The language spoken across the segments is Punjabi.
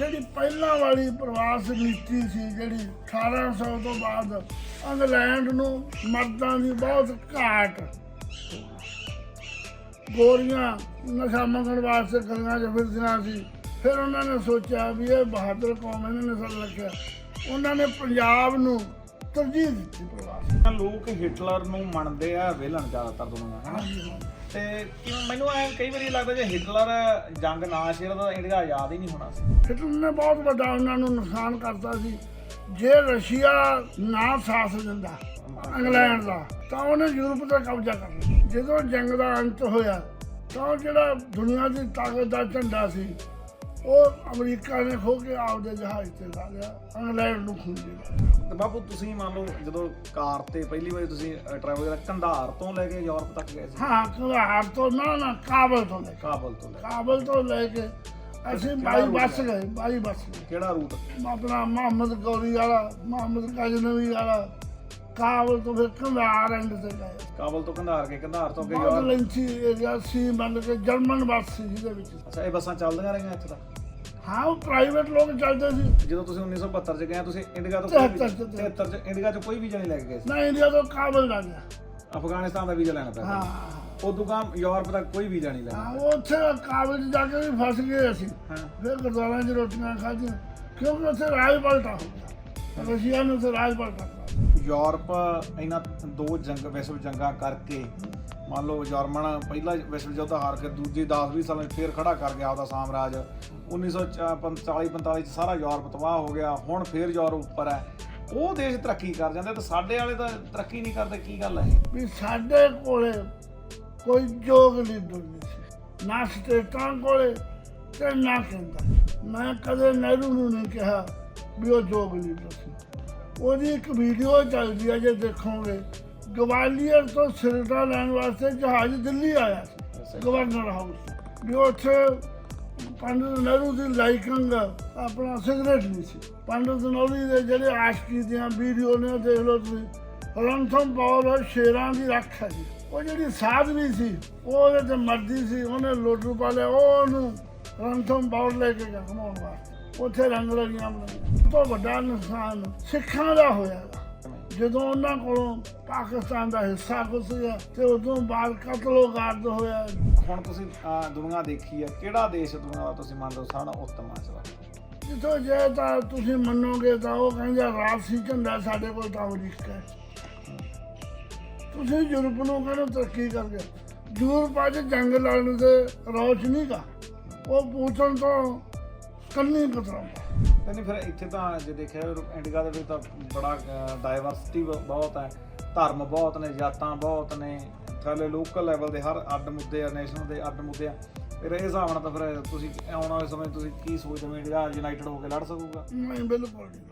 ਜਿਹੜੀ ਪਹਿਲਾਂ ਵਾਲੀ ਪ੍ਰਵਾਸ ਨੀਤੀ ਸੀ ਜਿਹੜੀ 1800 ਤੋਂ ਬਾਅਦ ਇੰਗਲੈਂਡ ਨੂੰ ਮਰਦਾਂ ਦੀ ਬਹੁਤ ਘਾਟ। ਗੋਰੀਆਂ ਨਸ਼ਾ ਮੰਗਣ ਵਾਸਤੇ ਗਲੀਆਂ 'ਚ ਫਿਰਦੀਆਂ ਸੀ। ਫਿਰ ਉਹਨਾਂ ਨੇ ਸੋਚਿਆ ਵੀ ਇਹ ਬਹਾਦਰ ਕੌਮ ਇਹਨਾਂ ਨੇ ਸਰ ਰੱਖਿਆ। ਉਹਨਾਂ ਨੇ ਪੰਜਾਬ ਨੂੰ ਤਰਜੀਹ ਦਿੱਤੀ ਪ੍ਰਵਾਸ। ਲੋਕ ਹਿਟਲਰ ਨੂੰ ਮੰਨਦੇ ਆ ਵਿਲਨ ਜ਼ਿਆਦਾਤਰ ਦੁਨੀਆ ਹਨਾ? ਤੇ ਕਿਉਂ ਮੈਨੂੰ ਐ ਕਈ ਵਾਰੀ ਲੱਗਦਾ ਜੇ ਹਿਟਲਰ ਜੰਗ ਨਾ ਛੇੜਦਾ ਤਾਂ ਇੰਡੀਆ ਆਜ਼ਾਦ ਹੀ ਨਹੀਂ ਹੋਣਾ ਸੀ। ਹਿਟਲਰ ਨੇ ਬਹੁਤ ਵੱਡਾ ਉਹਨਾਂ ਨੂੰ ਨੁਕਸਾਨ ਕਰਤਾ ਸੀ। ਜੇ ਰਸ਼ੀਆ ਨਾ ਸਾਥ ਦਿੰਦਾ ਇੰਗਲੈਂਡ ਦਾ, ਤਾਂ ਉਹਨੇ ਯੂਰਪ ਦਾ ਕਬਜ਼ਾ ਕਰ ਲਿਆ। ਜਦੋਂ ਜੰਗ ਦਾ ਅੰਤ ਹੋਇਆ, ਤਾਂ ਜਿਹੜਾ ਦੁਨੀਆ ਦੀ ਤਾਕਤ ਦਾ ਝੰਡਾ ਸੀ ਉਹ ਅਮਰੀਕਾ ਨੇ ਖੋ ਕੇ ਆਪਦੇ ਜਹਾਜ਼ ਤੇ ਲਾ ਲਿਆ ਇੰਗਲੈਂਡ ਨੂੰ ਖੁੰਝ ਲਿਆ। ਤੇ ਬਾਪੂ ਤੁਸੀਂ ਮੰਨ ਲਓ ਜਦੋਂ ਕਾਰ ਤੇ ਪਹਿਲੀ ਵਾਰੀ ਤੁਸੀਂ ਟਰੈਵਲ ਕੀਤਾ ਕੰਧਾਰ ਤੋਂ ਲੈ ਕੇ ਯੂਰਪ ਤੱਕ ਗਏ ਸੀ? ਹਾਂ ਕੰਧਾਰ ਤੋਂ ਨਾ ਨਾ ਕਾਬਲ ਤੋਂ ਲੈ ਕੇ। ਕਾਬਲ ਤੋਂ ਲੈ ਕੇ। ਕਾਬਲ ਤੋਂ ਲੈ ਕੇ ਅਸੀਂ ਬਾਈ ਬੱਸ ਗਏ ਬਾਈ ਬੱਸ ਗਏ। ਕਿਹੜਾ ਰੂਟ ਆਪਣਾ ਮੁਹੰਮਦ ਗੌਰੀ ਵਾਲਾ ਮੁਹੰਮਦ ਗਜਨਵੀ ਵਾਲਾ ਕਾਬਲ ਤੋਂ ਫਿਰ ਕੰਧਾਰ ਐਂਡ ਤੇ ਗਏ। ਕਾਬਲ ਤੋਂ ਕੰਧਾਰ ਕੇ ਕੰਧਾਰ ਤੋਂ ਅੱਗੇ ਬਹੁਤ ਯੂਰਪ ਲੈਂਥੀ ਏਰੀਆ ਸੀ ਮੰਨ ਕੇ ਜਰਮਨ ਬੱਸ ਸੀ ਜਿਹਦੇ ਵਿੱਚ। ਅੱਛਾ ਇਹ ਬੱਸਾਂ ਚੱਲਦੀਆਂ ਰਹੀਆਂ ਇੱਥੇ ਤੱਕ ਹਾਂ ਉਹ ਪ੍ਰਾਈਵੇਟ ਲੋਕ ਚੱਲਦੇ ਸੀ। ਜਦੋਂ ਤੁਸੀਂ 1972 ਚ ਗਏ ਤੁਸੀਂ ਇੰਡੀਆ ਤੋਂ ਤਿਹੱਤਰ ਚ, 73 ਚ ਇੰਡੀਆ ਚ ਕੋਈ ਵੀਜ਼ਾ ਨਹੀਂ ਲੈ ਕੇ ਗਏ ਸੀ? ਨਾ ਇੰਡੀਆ ਤੋਂ ਕਾਬਲ ਦਾ ਗਿਆ। ਅਫਗਾਨਿਸਤਾਨ ਦਾ ਵੀਜ਼ਾ ਲੈਣਾ ਪਿਆ ਹਾਂ ਉਦੋਂ ਕੰਮ ਯੂਰਪ ਦਾ ਕੋਈ ਵੀਜ਼ਾ ਨਹੀਂ ਹਾਂ ਲੈਣਾ ਉਹ ਉੱਥੇ ਕਾਬਲ 'ਚ ਜਾ ਕੇ ਵੀ ਫਸ ਗਏ ਅਸੀਂ। ਹਾਂ। ਫਿਰ ਗੁਰਦੁਆਰਿਆਂ 'ਚ ਰੋਟੀਆਂ ਖਾਧੀਆਂ ਕਿਉਂਕਿ ਉੱਥੇ ਰਾਜ ਪਲਟਾ ਹੋ ਗਿਆ। ਰਸ਼ੀਆ ਨੇ ਉੱਥੇ ਰਾਜ ਪਲਟਾ ਯੂਰਪ, ਇਹਨਾਂ ਦੋ ਜੰਗ, ਵਿਸ਼ਵ ਜੰਗਾਂ ਕਰਕੇ, ਮੰਨ ਲਓ ਜਰਮਨ ਪਹਿਲਾ ਵਿਸ਼ਵ ਯੁੱਧ ਹਾਰ ਕੇ ਦੂਜੀ 10-20 ਸਾਲਾਂ 'ਚ ਫੇਰ ਖੜਾ ਕਰ ਗਿਆ ਆਪਦਾ ਸਾਮਰਾਜ। 1945-45 ਚ ਸਾਰਾ ਯੂਰਪ ਤਬਾਹ ਹੋ ਗਿਆ, ਹੁਣ ਫੇਰ ਯੂਰਪ ਉੱਪਰ ਹੈ। ਉਹ ਦੇਸ਼ ਤਰੱਕੀ ਕਰ ਜਾਂਦੇ ਤੇ ਸਾਡੇ ਵਾਲੇ ਤਾਂ ਤਰੱਕੀ ਨਹੀਂ ਕਰਦੇ, ਕੀ ਗੱਲ ਹੈ? ਵੀ ਸਾਡੇ ਕੋਲੇ ਕੋਈ ਯੋਗ ਲੀਡਰ ਨਹੀਂ ਸੀ ਨਾ ਸਟੇਟਾਂ ਕੋਲੇ ਤੇ ਨਾ ਕੇਂਦਰ। ਮੈਂ ਕਦੇ ਨਹਿਰੂ ਨੂੰ ਨਹੀਂ ਕਿਹਾ ਵੀ ਉਹ ਯੋਗ ਲੀਡਰ ਸੀ ਉਹਦੀ ਇੱਕ ਵੀਡੀਓ ਚੱਲਦੀ ਹੈ ਜੇ ਦੇਖੋਗੇ। ਗਵਾਲੀਅਰ ਤੋਂ ਸਿਰਟਾ ਲੈਣ ਵਾਸਤੇ ਜਹਾਜ਼ ਦਿੱਲੀ ਆਇਆ ਸੀ ਗਵਰਨਰ ਹਾਊਸ। ਵੀ ਉੱਥੇ ਪੰਡਿਤ ਨਹਿਰੂ ਦੀ ਲਾਈਕਿੰਗ ਆਪਣਾ ਸਿਗਰਟ ਨਹੀਂ ਸੀ। ਪੰਡਿਤ ਨਹਿਰੂ ਦੇ ਜਿਹੜੇ ਆਸ਼ਕੀ ਦੀਆਂ ਵੀਡੀਓ ਨੇ ਦੇਖ ਲਓ ਤੁਸੀਂ ਰਣਥਮ ਬੌਰ ਸ਼ੇਰਾਂ ਦੀ ਰੱਖ ਹੈ ਜੀ। ਉਹ ਜਿਹੜੀ ਸਾਧਵੀ ਸੀ ਉਹ ਉਹਦੇ ਤੇ ਮਰਦੀ ਸੀ ਉਹਨੇ ਲੋਟੂ ਪਾ ਲਿਆ ਉਹ ਉਹਨੂੰ ਰਣਥਮ ਬੌਰ ਲੈ ਕੇ ਗਿਆ ਘਮਾਉਣ ਵਾਸਤੇ। ਉੱਥੇ ਰੰਗ ਲੜੀਆਂ ਬਣਾਈਆਂ। ਸਭ ਤੋਂ ਵੱਡਾ ਨੁਕਸਾਨ ਸਿੱਖਾਂ ਦਾ ਹੋਇਆ। ਜਦੋਂ ਉਹਨਾਂ ਕੋਲੋਂ ਪਾਕਿਸਤਾਨ ਦਾ ਹਿੱਸਾ ਖੁੱਸ ਗਿਆ ਤੇ ਉਦੋਂ ਬਾਅਦ ਕਤਲੋ ਗਾਰਦ ਹੋਇਆ। ਹੁਣ ਤੁਸੀਂ ਦੁਨੀਆ ਦੇਖੀ ਹੈ ਕਿਹੜਾ ਦੇਸ਼ ਦੁਨੀਆ ਦਾ ਤੁਸੀਂ ਮੰਨਦੇ ਹੋ ਸਾਰਾ ਉੱਤਮ ਹੈ ਵਾਰ? ਜਿੱਥੋਂ ਜੇ ਤਾਂ ਤੁਸੀਂ ਮੰਨੋਗੇ ਤਾਂ ਉਹ ਕਹਿੰਦਾ ਰਾਜਸੀ ਝੰਡਾ ਸਾਡੇ ਕੋਲ ਤਾਂ ਅਮਰੀਕਾ ਹੈ। ਤੁਸੀਂ ਯੂਰਪ ਨੂੰ ਕਹਿੰਦੇ ਤਰੱਕੀ ਕਰ ਗਿਆ ਯੂਰਪ ਅੱਜ ਜੰਗ ਲੜਨ ਦੇ ਰੌਚ ਨਹੀਂ ਗਾ ਉਹ ਪੁੱਛਣ ਤੋਂ ਕੰਨੀ ਕਤਰਾਉਂਦਾ ਤੇ ਨਹੀਂ ਫਿਰ ਇੱਥੇ ਤਾਂ ਜੇ ਦੇਖਿਆ ਇੰਡੀਆ ਦੇ ਵਿੱਚ ਤਾਂ ਬੜਾ ਡਾਈਵਰਸਿਟੀ ਬਹੁਤ ਹੈ। ਧਰਮ ਬਹੁਤ ਨੇ ਜਾਤਾਂ ਬਹੁਤ ਨੇ। ਥੱਲੇ ਲੋਕਲ ਲੈਵਲ ਦੇ ਹਰ ਅੱਡ ਮੁੱਦੇ ਆ ਨੈਸ਼ਨਲ ਦੇ ਅੱਡ ਮੁੱਦੇ ਆ। ਫਿਰ ਇਹ ਹਿਸਾਬ ਨਾਲ ਤਾਂ ਫਿਰ ਤੁਸੀਂ ਆਉਣ ਵਾਲੇ ਸਮੇਂ ਤੁਸੀਂ ਕੀ ਸੋਚਦੇ ਹੋ ਇੰਡੀਆ ਯੂਨਾਈਟਿਡ ਹੋ ਕੇ ਲੜ ਸਕੂਗਾ? ਨਹੀਂ ਬਿਲਕੁਲ ਨਹੀਂ।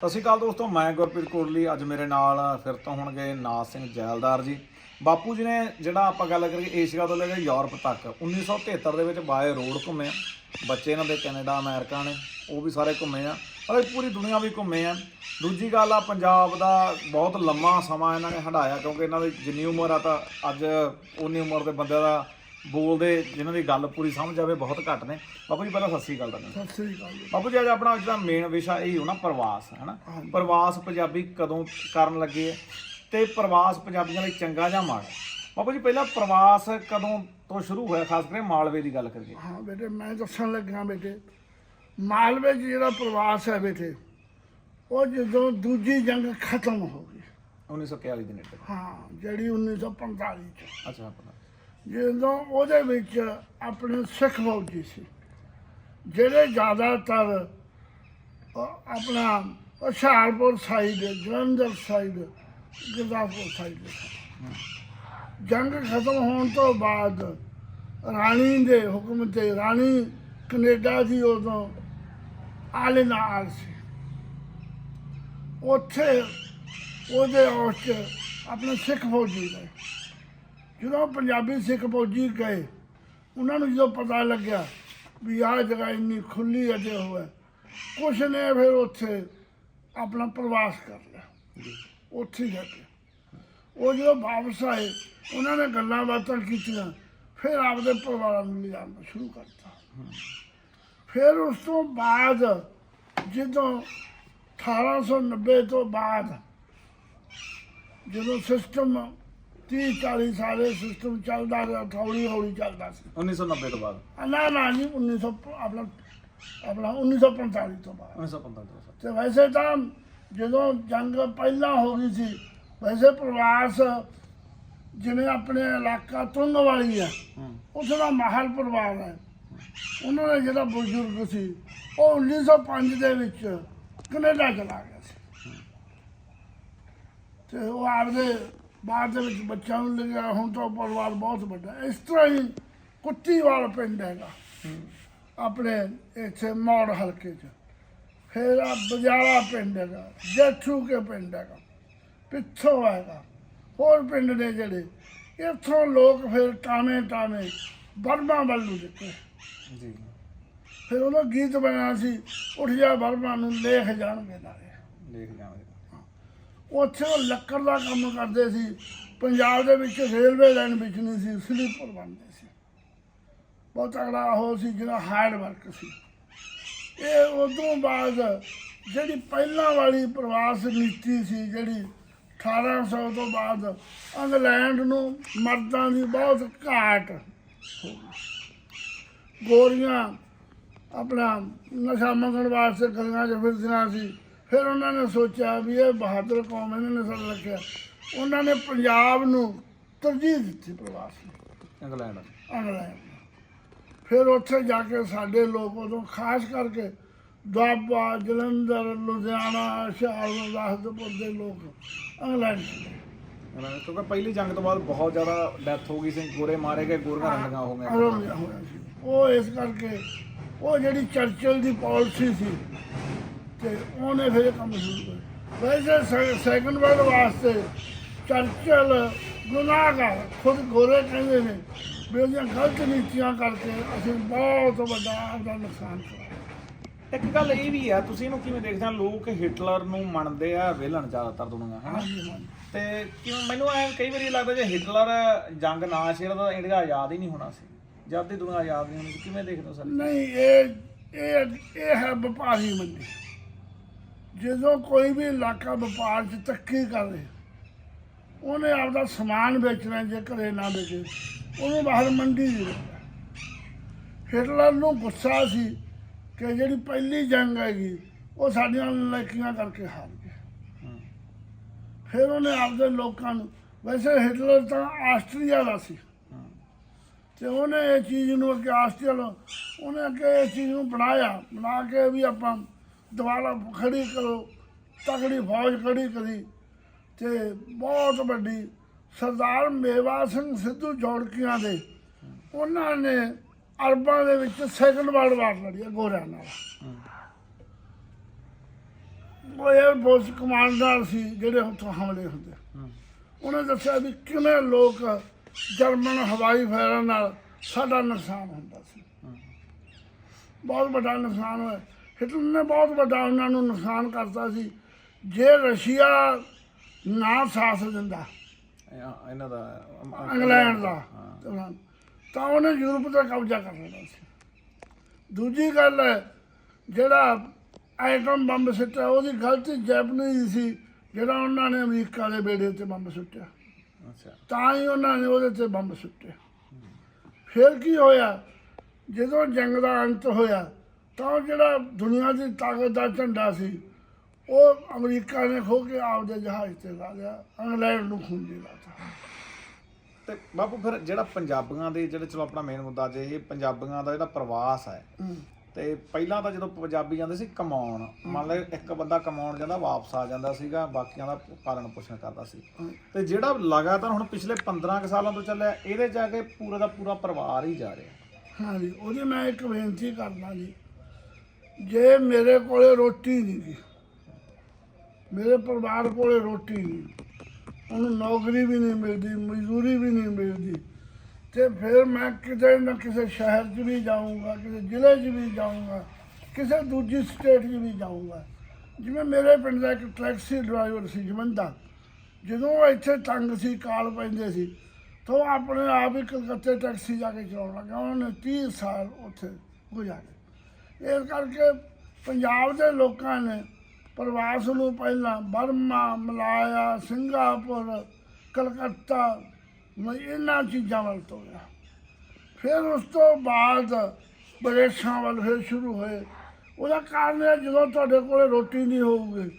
ਸਤਿ ਸ਼੍ਰੀ ਅਕਾਲ ਦੋਸਤੋ ਮੈਂ ਗੁਰਪ੍ਰੀਤ ਕੋਟਲੀ। ਅੱਜ ਮੇਰੇ ਨਾਲ ਫਿਰ ਤੋਂ ਹੋਣਗੇ ਨਾਥ ਸਿੰਘ ਜੈਲਦਾਰ ਜੀ। ਬਾਪੂ ਜੀ ਨੇ ਜਿਹੜਾ ਆਪਾਂ ਗੱਲ ਕਰੀਏ ਏਸ਼ੀਆ ਤੋਂ ਲੈ ਕੇ ਯੂਰਪ ਤੱਕ 1973 ਦੇ ਵਿੱਚ ਬਾਏ ਰੋਡ ਘੁੰਮੇ ਆ। ਬੱਚੇ ਇਹਨਾਂ ਦੇ ਕੈਨੇਡਾ ਅਮਰੀਕਾ ਨੇ ਉਹ ਵੀ ਸਾਰੇ ਘੁੰਮੇ ਆ। ਅਤੇ ਪੂਰੀ ਦੁਨੀਆ ਵੀ ਘੁੰਮੇ ਆ। ਦੂਜੀ ਗੱਲ ਆ ਪੰਜਾਬ ਦਾ ਬਹੁਤ ਲੰਮਾ ਸਮਾਂ ਇਹਨਾਂ ਨੇ ਹੰਡਾਇਆ ਕਿਉਂਕਿ ਇਹਨਾਂ ਦੀ ਜਿੰਨੀ ਉਮਰ ਆ ਤਾਂ ਅੱਜ ਉਨੀ ਉਮਰ ਦੇ ਬੰਦੇ ਦਾ ਬੋਲਦੇ ਜਿਨ੍ਹਾਂ ਦੀ ਗੱਲ ਪੂਰੀ ਸਮਝ ਆਵੇ ਬਹੁਤ ਘੱਟ ਨੇ। ਬਾਪੂ ਜੀ ਪਹਿਲਾਂ ਸਤਿ ਸ਼੍ਰੀ ਅਕਾਲ ਤੁਹਾਨੂੰ ਸਤਿ ਸ੍ਰੀ ਅਕਾਲ ਜੀ। ਬਾਪੂ ਜੀ ਅੱਜ ਆਪਣਾ ਜਿਹੜਾ ਮੇਨ ਵਿਸ਼ਾ ਇਹ ਹੀ ਹੋਣਾ ਪ੍ਰਵਾਸ ਹੈਨਾ? ਹਾਂਜੀ। ਪ੍ਰਵਾਸ ਪੰਜਾਬੀ ਕਦੋਂ ਕਰਨ ਲੱਗੇ ਹੈ ਤੇ ਪ੍ਰਵਾਸ ਪੰਜਾਬੀਆਂ ਲਈ ਚੰਗਾ ਜਾਂ ਮਾੜਾ? ਬਾਪੂ ਜੀ ਪਹਿਲਾਂ ਪ੍ਰਵਾਸ ਕਦੋਂ ਤੋਂ ਸ਼ੁਰੂ ਹੋਇਆ? ਖਾਸ ਕਰਕੇ ਮਾਲਵੇ ਦੀ ਗੱਲ ਕਰੀਏ। ਹਾਂ ਬੇਟੇ ਮੈਂ ਦੱਸਣ ਲੱਗਾ ਬੇਟੇ ਮਾਲਵੇ 'ਚ ਜਿਹੜਾ ਪ੍ਰਵਾਸ ਹੈ ਬੇਟੇ ਉਹ ਜਦੋਂ ਦੂਜੀ ਜੰਗ ਖਤਮ ਹੋ ਗਈ। 1941 ਦੇ ਨੇੜੇ। ਹਾਂ ਜਿਹੜੀ 1945 ਚ। ਅੱਛਾ ਜਦੋਂ ਉਹਦੇ ਵਿੱਚ ਆਪਣੇ ਸਿੱਖ ਫੌਜੀ ਸੀ ਜਿਹੜੇ ਜ਼ਿਆਦਾਤਰ ਆਪਣਾ ਹੁਸ਼ਿਆਰਪੁਰ ਸਾਈਡ ਜਲੰਧਰ ਸਾਈਡ ਗੁਰਦਾਸਪੁਰ ਸਾਹਿਬ ਦੇ ਜੰਗ ਖਤਮ ਹੋਣ ਤੋਂ ਬਾਅਦ ਰਾਣੀ ਦੇ ਹੁਕਮ ਤੇ ਰਾਣੀ ਕੈਨੇਡਾ ਦੀ ਉਦੋਂ ਆਲੇ ਨਾਲ ਸੀ। ਉੱਥੇ ਉਹਦੇ ਉਸ 'ਚ ਆਪਣੇ ਸਿੱਖ ਫੌਜੀ ਗਏ ਜਦੋਂ ਪੰਜਾਬੀ ਸਿੱਖ ਫੌਜੀ ਗਏ, ਉਹਨਾਂ ਨੂੰ ਜਦੋਂ ਪਤਾ ਲੱਗਿਆ ਵੀ ਆਹ ਜਗ੍ਹਾ ਇੰਨੀ ਖੁੱਲੀ ਅਜੇ ਹੋਇਆ ਕੁਛ ਨੇ ਫਿਰ ਉੱਥੇ ਆਪਣਾ ਪ੍ਰਵਾਸ ਕਰ ਲਿਆ। ਉੱਥੇ ਹੀ ਜਾ ਕੇ। ਉਹ ਜਦੋਂ ਵਾਪਸ ਆਏ ਉਹਨਾਂ ਨੇ ਗੱਲਾਂ ਬਾਤਾਂ ਕੀਤੀਆਂ ਫਿਰ ਆਪਦੇ ਪਰਿਵਾਰਾਂ ਨੂੰ ਲਿਜਾਣਾ ਸ਼ੁਰੂ ਕਰਤਾ। ਫਿਰ ਉਸ ਤੋਂ ਬਾਅਦ ਜਦੋਂ 1890 ਤੋਂ ਬਾਅਦ ਜਦੋਂ ਸਿਸਟਮ 30 40 ਸਾਲੇ ਸਿਸਟਮ ਚੱਲਦਾ ਰਿਹਾ ਹੌਲੀ ਹੌਲੀ ਚੱਲਦਾ ਸੀ। 1990 ਤੋਂ ਬਾਅਦ? ਨਾ ਨਾ ਜੀ 1900 ਆਪਣਾ ਆਪਣਾ 1945 ਤੋਂ ਬਾਅਦ। 1945 ਤੋਂ ਬਾਅਦ। ਤੇ ਵੈਸੇ ਤਾਂ ਜਦੋਂ ਜੰਗ ਪਹਿਲਾਂ ਹੋ ਗਈ ਸੀ ਵੈਸੇ ਪ੍ਰਵਾਸ ਜਿਵੇਂ ਆਪਣੇ ਇਲਾਕਾ ਤੁੰਗ ਵਾਲੀ ਆ ਹੂੰ। ਉੱਥੇ ਦਾ ਮਹਲ ਪਰਿਵਾਰ ਹੈ। ਉਹਨਾਂ ਦਾ ਜਿਹੜਾ ਬਜ਼ੁਰਗ ਸੀ ਉਹ 1905 ਦੇ ਵਿੱਚ ਕੈਨੇਡਾ ਚਲਾ ਗਿਆ ਸੀ। ਤੇ ਉਹ ਆਪਦੇ ਬਾਅਦ ਦੇ ਵਿੱਚ ਬੱਚਿਆਂ ਨੂੰ ਲੈ ਗਿਆ ਹੁਣ ਤਾਂ ਪਰਿਵਾਰ ਬਹੁਤ ਵੱਡਾ। ਇਸ ਤਰ੍ਹਾਂ ਹੀ ਕੁੱਤੀਵਾਲ ਪਿੰਡ ਹੈਗਾ। ਆਪਣੇ ਇੱਥੇ ਮੌੜ ਹਲਕੇ 'ਚ। ਫਿਰ ਆ ਬਜਾਲਾ ਪਿੰਡ ਹੈਗਾ ਜੇਠੂ ਕੇ ਪਿੰਡ ਹੈਗਾ ਪਿੱਥੋਂ ਹੈਗਾ ਹੋਰ ਪਿੰਡ ਨੇ ਜਿਹੜੇ ਇੱਥੋਂ ਲੋਕ ਫਿਰ ਟਾਵੇਂ ਟਾਵੇਂ ਬਰਮਾ ਵੱਲ ਨੂੰ ਦਿੱਤੇ। ਜੀ। ਫਿਰ ਉਹਦਾ ਗੀਤ ਬਣਿਆ ਸੀ ਉੱਠ ਜਾ ਬਰਮਾ ਨੂੰ ਲੇਖ ਜਾਣਗੇ ਨਾਲੇ। ਦੇਖ ਜਾਵਾਂਗੇ ਉੱਥੇ ਉਹ ਲੱਕੜ ਦਾ ਕੰਮ ਕਰਦੇ ਸੀ ਪੰਜਾਬ ਦੇ ਵਿੱਚ ਰੇਲਵੇ ਲਾਈਨ ਵਿੱਚ ਨਹੀਂ ਸੀ ਸਲੀਪਰ ਬਣਦੇ ਸੀ। ਬਹੁਤ ਤਗੜਾ ਉਹ ਸੀ ਜਿਹੜਾ ਹਾਰਡ ਵਰਕ ਸੀ। ਇਹ ਉਦੋਂ ਬਾਅਦ ਜਿਹੜੀ ਪਹਿਲਾਂ ਵਾਲੀ ਪ੍ਰਵਾਸ ਨੀਤੀ ਸੀ ਜਿਹੜੀ 1800 ਤੋਂ ਬਾਅਦ ਇੰਗਲੈਂਡ ਨੂੰ ਮਰਦਾਂ ਦੀ ਬਹੁਤ ਘਾਟ ਗੋਰੀਆਂ ਆਪਣਾ ਨਸ਼ਾ ਮੰਗਣ ਵਾਸਤੇ ਗਲੀਆਂ 'ਚ ਫਿਰਦੀਆਂ ਸੀ। ਫਿਰ ਉਹਨਾਂ ਨੇ ਸੋਚਿਆ ਵੀ ਇਹ ਬਹਾਦਰ ਕੌਮ ਇਹਨਾਂ ਨੇ ਸਰ ਰੱਖਿਆ। ਉਹਨਾਂ ਨੇ ਪੰਜਾਬ ਨੂੰ ਤਰਜੀਹ ਦਿੱਤੀ ਪ੍ਰਵਾਸ ਨੂੰ। ਇੰਗਲੈਂਡ। ਇੰਗਲੈਂਡ। ਫਿਰ ਉੱਥੇ ਜਾ ਕੇ ਸਾਡੇ ਲੋਕ ਉਦੋਂ ਖਾਸ ਕਰਕੇ ਦੁਆਬਾ ਜਲੰਧਰ ਲੁਧਿਆਣਾ ਹੁਸ਼ਿਆਰਪੁਰ ਦਾਸਦਪੁਰ ਦੇ ਲੋਕ ਇੰਗਲੈਂਡ ਕਿਉਂਕਿ ਪਹਿਲੀ ਜੰਗ ਤੋਂ ਬਾਅਦ ਬਹੁਤ ਜ਼ਿਆਦਾ ਡੈਥ ਹੋ ਗਈ ਸੀ ਗੋਰੇ ਮਾਰੇ ਗਏ ਗੋਰੀਆਂ ਰੰਡੀਆਂ ਹੋ ਗਈਆਂ। ਉਹ ਇਸ ਕਰਕੇ ਉਹ ਜਿਹੜੀ ਚਰਚਲ ਦੀ ਪਾਲਿਸੀ ਸੀ ਤੇ ਉਹਨੇ ਫਿਰ ਕੰਮ ਸ਼ੁਰੂ ਕਰਿਆ। ਵੈਸੇ ਸੈਕੰਡ ਵਰਲਡ ਵਾਸਤੇ ਚਰਚਲ ਗੁਨਾਹਗਾਰ ਖੁਦ ਗੋਰੇ ਕਹਿੰਦੇ ਨੇ ਉਹਦੀਆਂ ਗਲਤ ਨੀਤੀਆਂ ਕਰਕੇ ਅਸੀਂ ਬਹੁਤ ਵੱਡਾ ਆਪਦਾ ਨੁਕਸਾਨ ਕਰਾਇਆ। ਇੱਕ ਗੱਲ ਇਹ ਵੀ ਆ ਤੁਸੀਂ ਇਹਨੂੰ ਕਿਵੇਂ ਦੇਖਦੇ ਆ ਲੋਕ ਹਿਟਲਰ ਨੂੰ ਮੰਨਦੇ ਆ ਵਿਲਨ ਜ਼ਿਆਦਾਤਰ ਦੁਨੀਆ ਹਨਾ? ਹਾਂਜੀ ਹਾਂਜੀ। ਤੇ ਕਿਉਂ ਮੈਨੂੰ ਐ ਕਈ ਵਾਰੀ ਲੱਗਦਾ ਜੇ ਹਿਟਲਰ ਜੰਗ ਨਾ ਛੇੜਦਾ ਤਾਂ ਇੰਡੀਆ ਆਜ਼ਾਦ ਹੀ ਨਹੀਂ ਹੋਣਾ ਸੀ। ਜਦ ਦੀ ਦੁਨੀਆ ਆਜ਼ਾਦ ਨਹੀਂ ਹੋਣੀ ਸੀ ਕਿਵੇਂ ਦੇਖਦੇ ਹੋ ਸਰ? ਨਹੀਂ ਇਹ ਇਹ ਇਹ ਹੈ ਵਪਾਰੀ ਮੰਡੀ ਜਦੋਂ ਕੋਈ ਵੀ ਇਲਾਕਾ ਵਪਾਰ 'ਚ ਤਰੱਕੀ ਕਰੇ ਉਹਨੇ ਆਪਦਾ ਸਮਾਨ ਵੇਚਣਾ ਜੇ ਘਰੇ ਨਾ ਵੇਚੇ ਉਹਨੂੰ ਬਾਹਰ ਮੰਡੀ ਦੀ ਹਿਟਲਰ ਨੂੰ ਗੁੱਸਾ ਸੀ ਕਿ ਜਿਹੜੀ ਪਹਿਲੀ ਜੰਗ ਹੈਗੀ ਉਹ ਸਾਡੀਆਂ ਲੜਕੀਆਂ ਕਰਕੇ ਹਾਰ ਹੂੰ। ਫਿਰ ਉਹਨੇ ਆਪਦੇ ਲੋਕਾਂ ਨੂੰ ਵੈਸੇ ਹਿਟਲਰ ਤਾਂ ਆਸਟਰੀਆ ਦਾ ਸੀ। ਤੇ ਉਹਨੇ ਇਹ ਚੀਜ਼ ਨੂੰ ਅੱਗੇ ਆਸਟਰੀਆ ਉਹਨੇ ਅੱਗੇ ਇਹ ਚੀਜ਼ ਨੂੰ ਬਣਾਇਆ ਬਣਾ ਕੇ ਵੀ ਆਪਾਂ ਦੁਬਾਰਾ ਖੜੀ ਕਰੋ ਤਗੜੀ ਫੌਜ ਖੜੀ ਕਰੀ ਤੇ ਬਹੁਤ ਵੱਡੀ ਸਰਦਾਰ ਮੇਵਾ ਸਿੰਘ ਸਿੱਧੂ ਜੋੜਕੀਆਂ ਦੇ, ਉਹਨਾਂ ਨੇ ਅਰਬਾਂ ਦੇ ਵਿੱਚ ਸੈਕੰਡ ਵਰਲਡ ਵਾਰ ਲੜੀ ਹੈ ਗੋਰਿਆਂ ਨਾਲ। ਉਹ 에ਅਰ ਫੋਰਸ ਕਮਾਂਡਰ ਸੀ, ਜਿਹੜੇ ਉੱਥੋਂ ਹਮਲੇ ਹੁੰਦੇ। ਉਹਨੇ ਦੱਸਿਆ ਵੀ ਕਿਵੇਂ ਲੋਕ ਜਰਮਨ ਹਵਾਈ ਫਾਇਰਾਂ ਨਾਲ ਸਾਡਾ ਨੁਕਸਾਨ ਹੁੰਦਾ ਸੀ। ਬਹੁਤ ਵੱਡਾ ਨੁਕਸਾਨ ਹੋਇਆ। ਹਿਟਲਰ ਨੇ ਬਹੁਤ ਵੱਡਾ ਉਹਨਾਂ ਨੂੰ ਨੁਕਸਾਨ ਕਰਤਾ ਸੀ। ਜੇ ਰਸ਼ੀਆ ਨਾ ਸਾਥ ਦਿੰਦਾ। ਇਹ ਇਹਨਾਂ ਦਾ ਅਮ- ਇੰਗਲੈਂਡ ਦਾ। ਹਾਂ। ਤਾਂ ਉਹਨੇ ਯੂਰਪ ਤੇ ਕਬਜ਼ਾ ਕਰ ਲੈਣਾ ਸੀ। ਦੂਜੀ ਗੱਲ ਹੈ ਜਿਹੜਾ ਐਟਮ ਬੰਬ ਸਿੱਟਿਆ ਉਹਦੀ ਗਲਤੀ ਜੈਪਨੀਜ਼ ਸੀ ਜਿਹੜਾ ਉਹਨਾਂ ਨੇ ਅਮਰੀਕਾ ਦੇ ਬੇੜੇ ਤੇ ਬੰਬ ਸੁੱਟਿਆ। ਅੱਛਾ। ਤਾਂ ਹੀ ਉਹਨਾਂ ਨੇ ਉਹਦੇ ਤੇ ਬੰਬ ਸੁੱਟੇ ਫਿਰ ਕੀ ਹੋਇਆ ਜਦੋਂ ਜੰਗ ਦਾ ਅੰਤ ਹੋਇਆ ਤਾਂ ਉਹ ਜਿਹੜਾ ਦੁਨੀਆ ਦੀ ਤਾਕਤ ਦਾ ਝੰਡਾ ਸੀ ਉਹ ਅਮਰੀਕਾ ਨੇ ਖੋ ਕੇ ਆਪਦੇ ਜਹਾਜ਼ ਤੇ ਲਾ ਲਿਆ ਇੰਗਲੈਂਡ ਨੂੰ ਖੂੰਜੀ ਲਾਤਾ ਤੇ ਬਾਪੂ ਫਿਰ ਜਿਹੜਾ ਪੰਜਾਬੀਆਂ ਦੇ ਜਿਹੜੇ ਚਲੋ ਆਪਣਾ ਮੇਨ ਮੁੱਦਾ ਜੇ ਇਹ ਪੰਜਾਬੀਆਂ ਦਾ ਜਿਹੜਾ ਪ੍ਰਵਾਸ ਹੈ। ਤੇ ਪਹਿਲਾਂ ਤਾਂ ਜਦੋਂ ਪੰਜਾਬੀ ਜਾਂਦੇ ਸੀ ਕਮਾਉਣ ਮੰਨ ਲਓ ਇੱਕ ਬੰਦਾ ਕਮਾਉਣ ਜਾਂਦਾ ਵਾਪਸ ਆ ਜਾਂਦਾ ਸੀਗਾ ਬਾਕੀਆਂ ਦਾ ਪਾਲਣ ਪੋਸ਼ਣ ਕਰਦਾ ਸੀ। ਤੇ ਜਿਹੜਾ ਲਗਾਤਾਰ ਹੁਣ ਪਿਛਲੇ 15 ਕੁ ਸਾਲਾਂ ਤੋਂ ਚੱਲਿਆ ਇਹਦੇ ਜਾ ਕੇ ਪੂਰਾ ਦਾ ਪੂਰਾ ਪਰਿਵਾਰ ਹੀ ਜਾ ਰਿਹਾ ਹਾਂਜੀ ਉਹਦੀ ਮੈਂ ਇੱਕ ਬੇਨਤੀ ਕਰਦਾ ਜੀ ਜੇ ਮੇਰੇ ਕੋਲੇ ਰੋਟੀ ਨਹੀਂ ਗੀ ਮੇਰੇ ਪਰਿਵਾਰ ਕੋਲੇ ਰੋਟੀ ਨਹੀਂ। ਉਹਨੂੰ ਨੌਕਰੀ ਵੀ ਨਹੀਂ ਮਿਲਦੀ, ਮਜ਼ਦੂਰੀ ਵੀ ਨਹੀਂ ਮਿਲਦੀ। ਤੇ ਫਿਰ ਮੈਂ ਕਿਤੇ ਨਾ ਕਿਸੇ ਸ਼ਹਿਰ 'ਚ ਵੀ ਜਾਊਂਗਾ, ਕਿਸੇ ਜ਼ਿਲ੍ਹੇ 'ਚ ਵੀ ਜਾਊਂਗਾ, ਕਿਸੇ ਦੂਜੀ ਸਟੇਟ 'ਚ ਵੀ ਜਾਊਂਗਾ। ਜਿਵੇਂ ਮੇਰੇ ਪਿੰਡ ਦਾ ਇੱਕ ਟੈਕਸੀ ਡਰਾਈਵਰ ਸੀ ਜਮੰਦਾ ਜਦੋਂ ਇੱਥੇ ਤੰਗ ਸੀ, ਕਾਲ ਪੈਂਦੇ ਸੀ, ਤਾਂ ਉਹ ਆਪਣੇ ਆਪ ਹੀ ਕਲਕੱਤੇ ਟੈਕਸੀ ਜਾ ਕੇ ਚਲਾਉਣ ਲੱਗਾ। ਉਹਨੇ 30 ਸਾਲ ਉੱਥੇ ਗੁਜ਼ਾਰੇ। ਇਸ ਕਰਕੇ ਪੰਜਾਬ ਦੇ ਲੋਕਾਂ ਨੇ ਪ੍ਰਵਾਸ ਨੂੰ ਪਹਿਲਾਂ ਬਰਮਾ ਮਲਾਇਆ ਸਿੰਗਾਪੁਰ ਕਲਕੱਤਾ ਮ- ਇਹਨਾਂ ਚੀਜ਼ਾਂ ਵੱਲ ਤੋਰਿਆ। ਫਿਰ ਉਸ ਤੋਂ ਬਾਅਦ ਵਿਦੇਸ਼ਾਂ ਵੱਲ ਫਿਰ ਸ਼ੁਰੂ ਹੋਏ। ਉਹਦਾ ਕਾਰਨ ਹੈ ਜਦੋਂ ਤੁਹਾਡੇ ਕੋਲ ਰੋਟੀ ਨਹੀਂ ਹੋਊਗੀ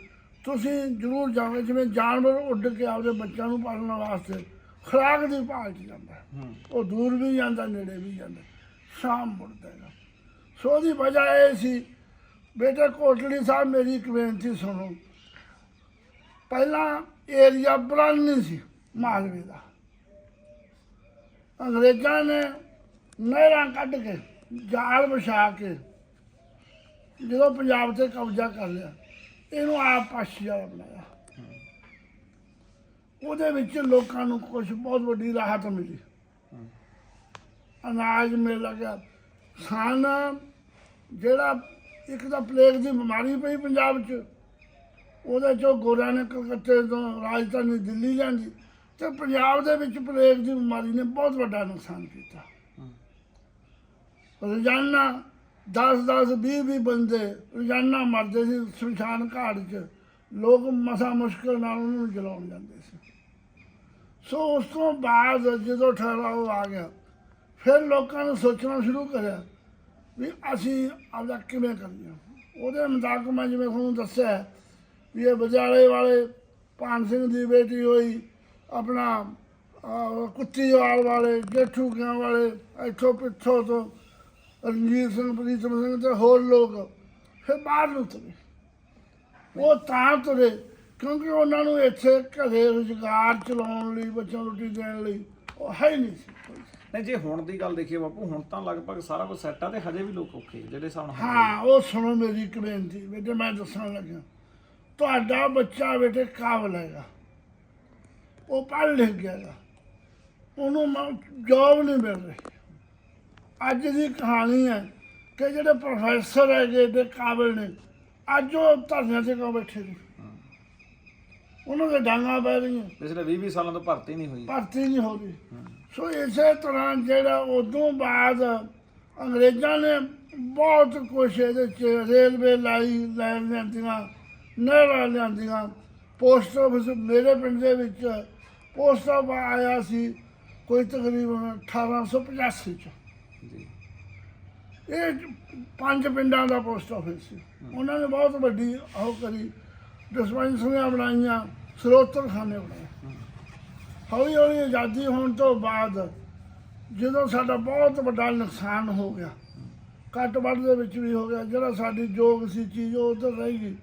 ਤੁਸੀਂ ਜ਼ਰੂਰ ਜਾਓਗੇ ਜਿਵੇਂ ਜਾਨਵਰ ਉੱਡ ਕੇ ਆਪਦੇ ਬੱਚਿਆਂ ਨੂੰ ਪਾਲਣ ਵਾਸਤੇ ਖੁਰਾਕ ਦੀ ਭਾਲ 'ਚ ਜਾਂਦਾ ਉਹ ਦੂਰ ਵੀ ਜਾਂਦਾ ਨੇੜੇ ਵੀ ਜਾਂਦਾ ਸ਼ਾਮ ਮੁੜਦਾ ਸੋ ਉਹਦੀ ਵਜ੍ਹਾ ਇਹ ਸੀ ਬੇਟਾ ਕੋਟਲੀ ਸਾਹਿਬ, ਮੇਰੀ ਇੱਕ ਬੇਨਤੀ ਸੁਣੋ। ਪਹਿਲਾਂ ਏਰੀਆ ਬਰਨ ਨਹੀਂ ਸੀ ਮਾਲਵੇ ਦਾ। ਅੰਗਰੇਜ਼ਾਂ ਨੇ ਨਹਿਰਾਂ ਕੱਢ ਕੇ, ਜਾਲ ਵਿਛਾ ਕੇ, ਜਦੋਂ ਪੰਜਾਬ ਤੇ ਕਬਜ਼ਾ ਕਰ ਲਿਆ, ਇਹਨੂੰ ਆਪ ਪਾਸ਼ੀ ਵਾਲਾ ਬਣਾਇਆ। ਉਹਦੇ ਵਿੱਚ ਲੋਕਾਂ ਨੂੰ ਕੁਝ ਬਹੁਤ ਵੱਡੀ ਰਾਹਤ ਮਿਲੀ। ਅਨਾਜ ਮਿਲ ਲੱਗਿਆ ਖਾਣ ਜਿਹੜਾ ਇੱਕ ਤਾਂ ਪਲੇਗ ਦੀ ਬਿਮਾਰੀ ਪਈ ਪੰਜਾਬ 'ਚ। ਉਹਦੇ ਚੋਂ ਗੋਰਿਆਂ ਨੇ ਕਲਕੱਤੇ ਤੋਂ ਰਾਜਧਾਨੀ ਦਿੱਲੀ ਲਿਆਂਦੀ। ਤੇ ਪੰਜਾਬ ਦੇ ਵਿੱਚ ਪਲੇਗ ਦੀ ਬਿਮਾਰੀ ਨੇ ਬਹੁਤ ਵੱਡਾ ਨੁਕਸਾਨ ਕੀਤਾ। ਰੋਜ਼ਾਨਾ 10 10 20 20 ਬੰਦੇ ਰੋਜ਼ਾਨਾ ਮਰਦੇ ਸੀ ਸ਼ਮਸ਼ਾਨ ਘਾਟ 'ਚ। ਲੋਕ ਮਸਾ ਮੁਸ਼ਕਲ ਨਾਲ ਉਹਨਾਂ ਨੂੰ ਜਲਾਉਣ ਜਾਂਦੇ ਸੀ। ਸੋ ਉਸ ਤੋਂ ਬਾਅਦ ਜਦੋਂ ਠਹਿਰਾਓ ਆ ਗਿਆ, ਫਿਰ ਲੋਕਾਂ ਨੇ ਸੋਚਣਾ ਸ਼ੁਰੂ ਕਰਿਆ ਵੀ ਅਸੀਂ ਆਪਦਾ ਕਿਵੇਂ ਕਰੀਏ? ਉਹਦੇ ਮੁਤਾਬਕ ਮੈਂ ਜਿਵੇਂ ਤੁਹਾਨੂੰ ਦੱਸਿਆ ਵੀ ਇਹ ਬਜਾਲੇ ਵਾਲੇ ਭਾਨ ਸਿੰਘ ਦੀ ਬੇਟੀ ਹੋਈ, ਆਪਣਾ ਕੁੱਤੀ ਕੁੱਤੀਵਾਲ ਵਾਲੇ, ਜੇਠੂ ਕਿਆਂ ਵਾਲੇ, ਇੱਥੋਂ ਪਿੱਛੋਂ ਤੋਂ ਰਣਜੀਤ ਸਿੰਘ, ਪ੍ਰੀਤਮ ਸਿੰਘ ਤੇ ਹੋਰ ਲੋਕ ਫਿਰ ਬਾਹਰ ਨੂੰ ਤੁਰੇ। ਉਹ ਤਾਂ ਤੁਰੇ ਕਿਉਂਕਿ ਉਹਨਾਂ ਨੂੰ ਇੱਥੇ ਘਰੇ ਰੁਜ਼ਗਾਰ ਚਲਾਉਣ ਲਈ, ਬੱਚਿਆਂ ਨੂੰ ਰੋਟੀ ਦੇਣ ਲਈ ਉਹ ਹੈ ਹੀ ਨਹੀਂ ਸੀ ਨਹੀਂ, ਜੇ ਹੁਣ ਦੀ ਗੱਲ ਦੇਖੀਏ ਬਾਪੂ, ਹੁਣ ਤਾਂ ਲਗਭਗ ਸਾਰਾ ਕੁਝ ਸੈੱਟ ਆ ਤੇ ਹਜੇ ਵੀ ਲੋਕ ਔਖੇ ਜਿਹੜੇ ਹਿਸਾਬ ਹਾਂ, ਉਹ ਸੁਣੋ ਮੇਰੀ ਇੱਕ ਬੇਨਤੀ ਬੇਟੇ ਮੈਂ ਦੱਸਣ ਲੱਗਾ ਤੁਹਾਡਾ ਬੱਚਾ ਬੇਟੇ ਕਾਬਲ ਹੈਗਾ। ਉਹ ਪੜ੍ਹ ਲਿਖ ਗਿਆ ਗਾ। ਉਹਨੂੰ ਜੋਬ ਨਹੀਂ ਮਿਲ ਰਹੀ। ਅੱਜ ਦੀ ਕਹਾਣੀ ਹੈ ਕਿ ਜਿਹੜੇ ਪ੍ਰੋਫੈਸਰ ਹੈਗੇ ਤੇ ਕਾਬਲ ਨੇ, ਅੱਜ ਉਹ ਧਰਨਿਆਂ ਤੇ ਕਿਉਂ ਬੈਠੇ ਨੇ? ਉਹਨਾਂ ਦੇ ਡਾਂਗਾ ਪੈ ਰਹੀਆਂ। ਪਿਛਲੇ 20 20 ਸਾਲਾਂ ਤੋਂ ਭਰਤੀ ਨਹੀਂ ਹੋਈ। ਭਰਤੀ ਨਹੀਂ ਹੋ ਰਹੀ। ਸੋ ਇਸੇ ਤਰ੍ਹਾਂ ਜਿਹੜਾ ਉਦੋਂ ਬਾਅਦ ਅੰਗਰੇਜ਼ਾਂ ਨੇ ਬਹੁਤ ਕੁਛ ਇਹਦੇ ਚ ਰੇਲਵੇ ਲਾਈ ਲਾਈਨ ਲਿਆਂਦੀਆਂ ਨਹਿਰਾਂ ਲਿਆਂਦੀਆਂ। ਪੋਸਟ ਆਫਿਸ ਮੇਰੇ ਪਿੰਡ ਦੇ ਵਿੱਚ ਪੋਸਟ ਆਫਿਸ ਆਇਆ ਸੀ ਕੋਈ ਤਕਰੀਬਨ 1885 ਚ। ਜੀ। ਇਹ ਪੰਜ ਪਿੰਡਾਂ ਦਾ ਪੋਸਟ ਆਫਿਸ ਸੀ। ਉਹਨਾਂ ਨੇ ਬਹੁਤ ਵੱਡੀ ਉਹ ਕਰੀ। ਡਿਸਪੈਂਸਰੀਆਂ ਬਣਾਈਆਂ ਸਰੋਤਰਖਾਨੇ ਬਣਾਏ। ਹੌਲੀ ਹੌਲੀ ਆਜ਼ਾਦੀ ਹੋਣ ਤੋਂ ਬਾਅਦ ਜਦੋਂ ਸਾਡਾ ਬਹੁਤ ਵੱਡਾ ਨੁਕਸਾਨ ਹੋ ਗਿਆ ਕੱਟ ਵੱਢ ਦੇ ਵਿੱਚ ਵੀ ਹੋ ਗਿਆ, ਜਿਹੜਾ ਸਾਡੀ ਜੋਗ ਸੀ, ਚੀਜ਼ ਉਹ ਉੱਧਰ ਰਹਿ ਗਈ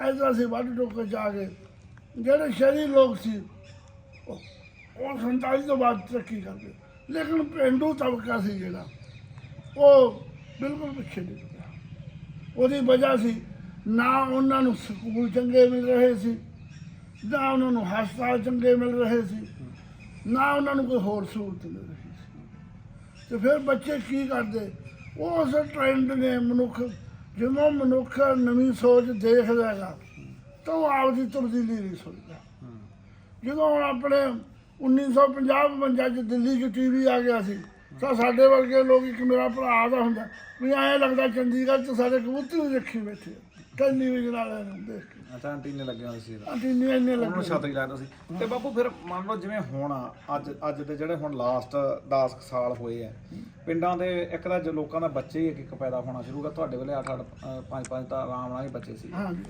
ਐਸਾ ਅਸੀਂ ਵੱਢ ਟੋਕੇ ਜਾ ਕੇ ਜਿਹੜੇ ਸ਼ਹਿਰੀ ਲੋਕ ਸੀ, ਉਹ ਸੰਤਾਲੀ ਤੋਂ ਬਾਅਦ ਤਰੱਕੀ ਕਰ ਗਏ ਲੇਕਿਨ ਪਿੰਡੂ ਤਬਕਾ ਸੀ ਜਿਹੜਾ, ਉਹ ਬਿਲਕੁਲ ਪਿੱਛੇ ਨਹੀਂ ਰਿਹਾ ਉਹਦੀ ਵਜ੍ਹਾ ਸੀ ਨਾ ਉਹਨਾਂ ਨੂੰ ਸਕੂਲ ਚੰਗੇ ਮਿਲ ਰਹੇ ਸੀ, ਨਾ ਉਹਨਾਂ ਨੂੰ ਹਸਪਤਾਲ ਚੰਗੇ ਮਿਲ ਰਹੇ ਸੀ, ਨਾ ਉਹਨਾਂ ਨੂੰ ਕੋਈ ਹੋਰ ਸਹੂਲਤ ਮਿਲ ਰਹੀ ਸੀ। ਤੇ ਫਿਰ ਬੱਚੇ ਕੀ ਕਰਦੇ? ਉਸ ਟ੍ਰੈਂਡ ਨੇ ਮਨੁੱਖ, ਜਦੋਂ ਮਨੁੱਖ ਨਵੀਂ ਸੋਚ ਦੇਖਦਾ ਹੈਗਾ, ਤਾਂ ਉਹ ਆਪਦੀ ਤਬਦੀਲੀ ਨਹੀਂ ਸੋਚਦਾ। ਜਦੋਂ ਹੁਣ ਆਪਣੇ 1950 52 ਚ ਦਿੱਲੀ 'ਚ ਟੀਵੀ ਆ ਗਿਆ ਸੀ, ਤਾਂ ਸਾਡੇ ਵਰਗੇ ਲੋਕ ਇੱਕ ਮੇਰਾ ਭਰਾ ਦਾ ਹੁੰਦਾ, ਵੀ ਐਂ ਲੱਗਦਾ ਚੰਡੀਗੜ੍ਹ 'ਚ ਸਾਡੇ ਕਬੂਤਰ ਹੀ ਰੱਖੀ ਬੈਠੇ ਆ। ਟੈਲੀਵਿਜ਼ਨ ਵਾਲਿਆਂ ਨੂੰ ਦੇਖ ਕੇ ਅੱਛਾ ਐਂਟੀਨੇ ਲੱਗੇ ਹੋਏ ਸੀ ਇਹਦਾ। ਅੰਟੀਨੇ ਇੰਨੇ ਉਹਨਾਂ ਲੱਗੇ ਛਤਰੀ ਸੀ ਤੇ ਬਾਪੂ ਫਿਰ ਮੰਨ ਲਓ ਜਿਵੇਂ ਹੁਣ ਆ, ਅੱਜ ਅੱਜ ਦੇ ਜਿਹੜੇ ਹੁਣ ਲਾਸਟ 10 ਸਾਲ ਹੋਏ ਆ ਪਿੰਡਾਂ ਦੇ ਇੱਕ ਤਾਂ ਜੋ ਲੋਕਾਂ ਦਾ ਬੱਚੇ ਹੀ ਇੱਕ ਇੱਕ ਪੈਦਾ ਹੋਣਾ ਸ਼ੁਰੂ ਕਰ ਤੁਹਾਡੇ ਵੇਲੇ 8 8 5 5 ਤਾਂ ਆਰਾਮ ਨਾਲ ਹੀ ਬੱਚੇ ਸੀ ਹਾਂਜੀ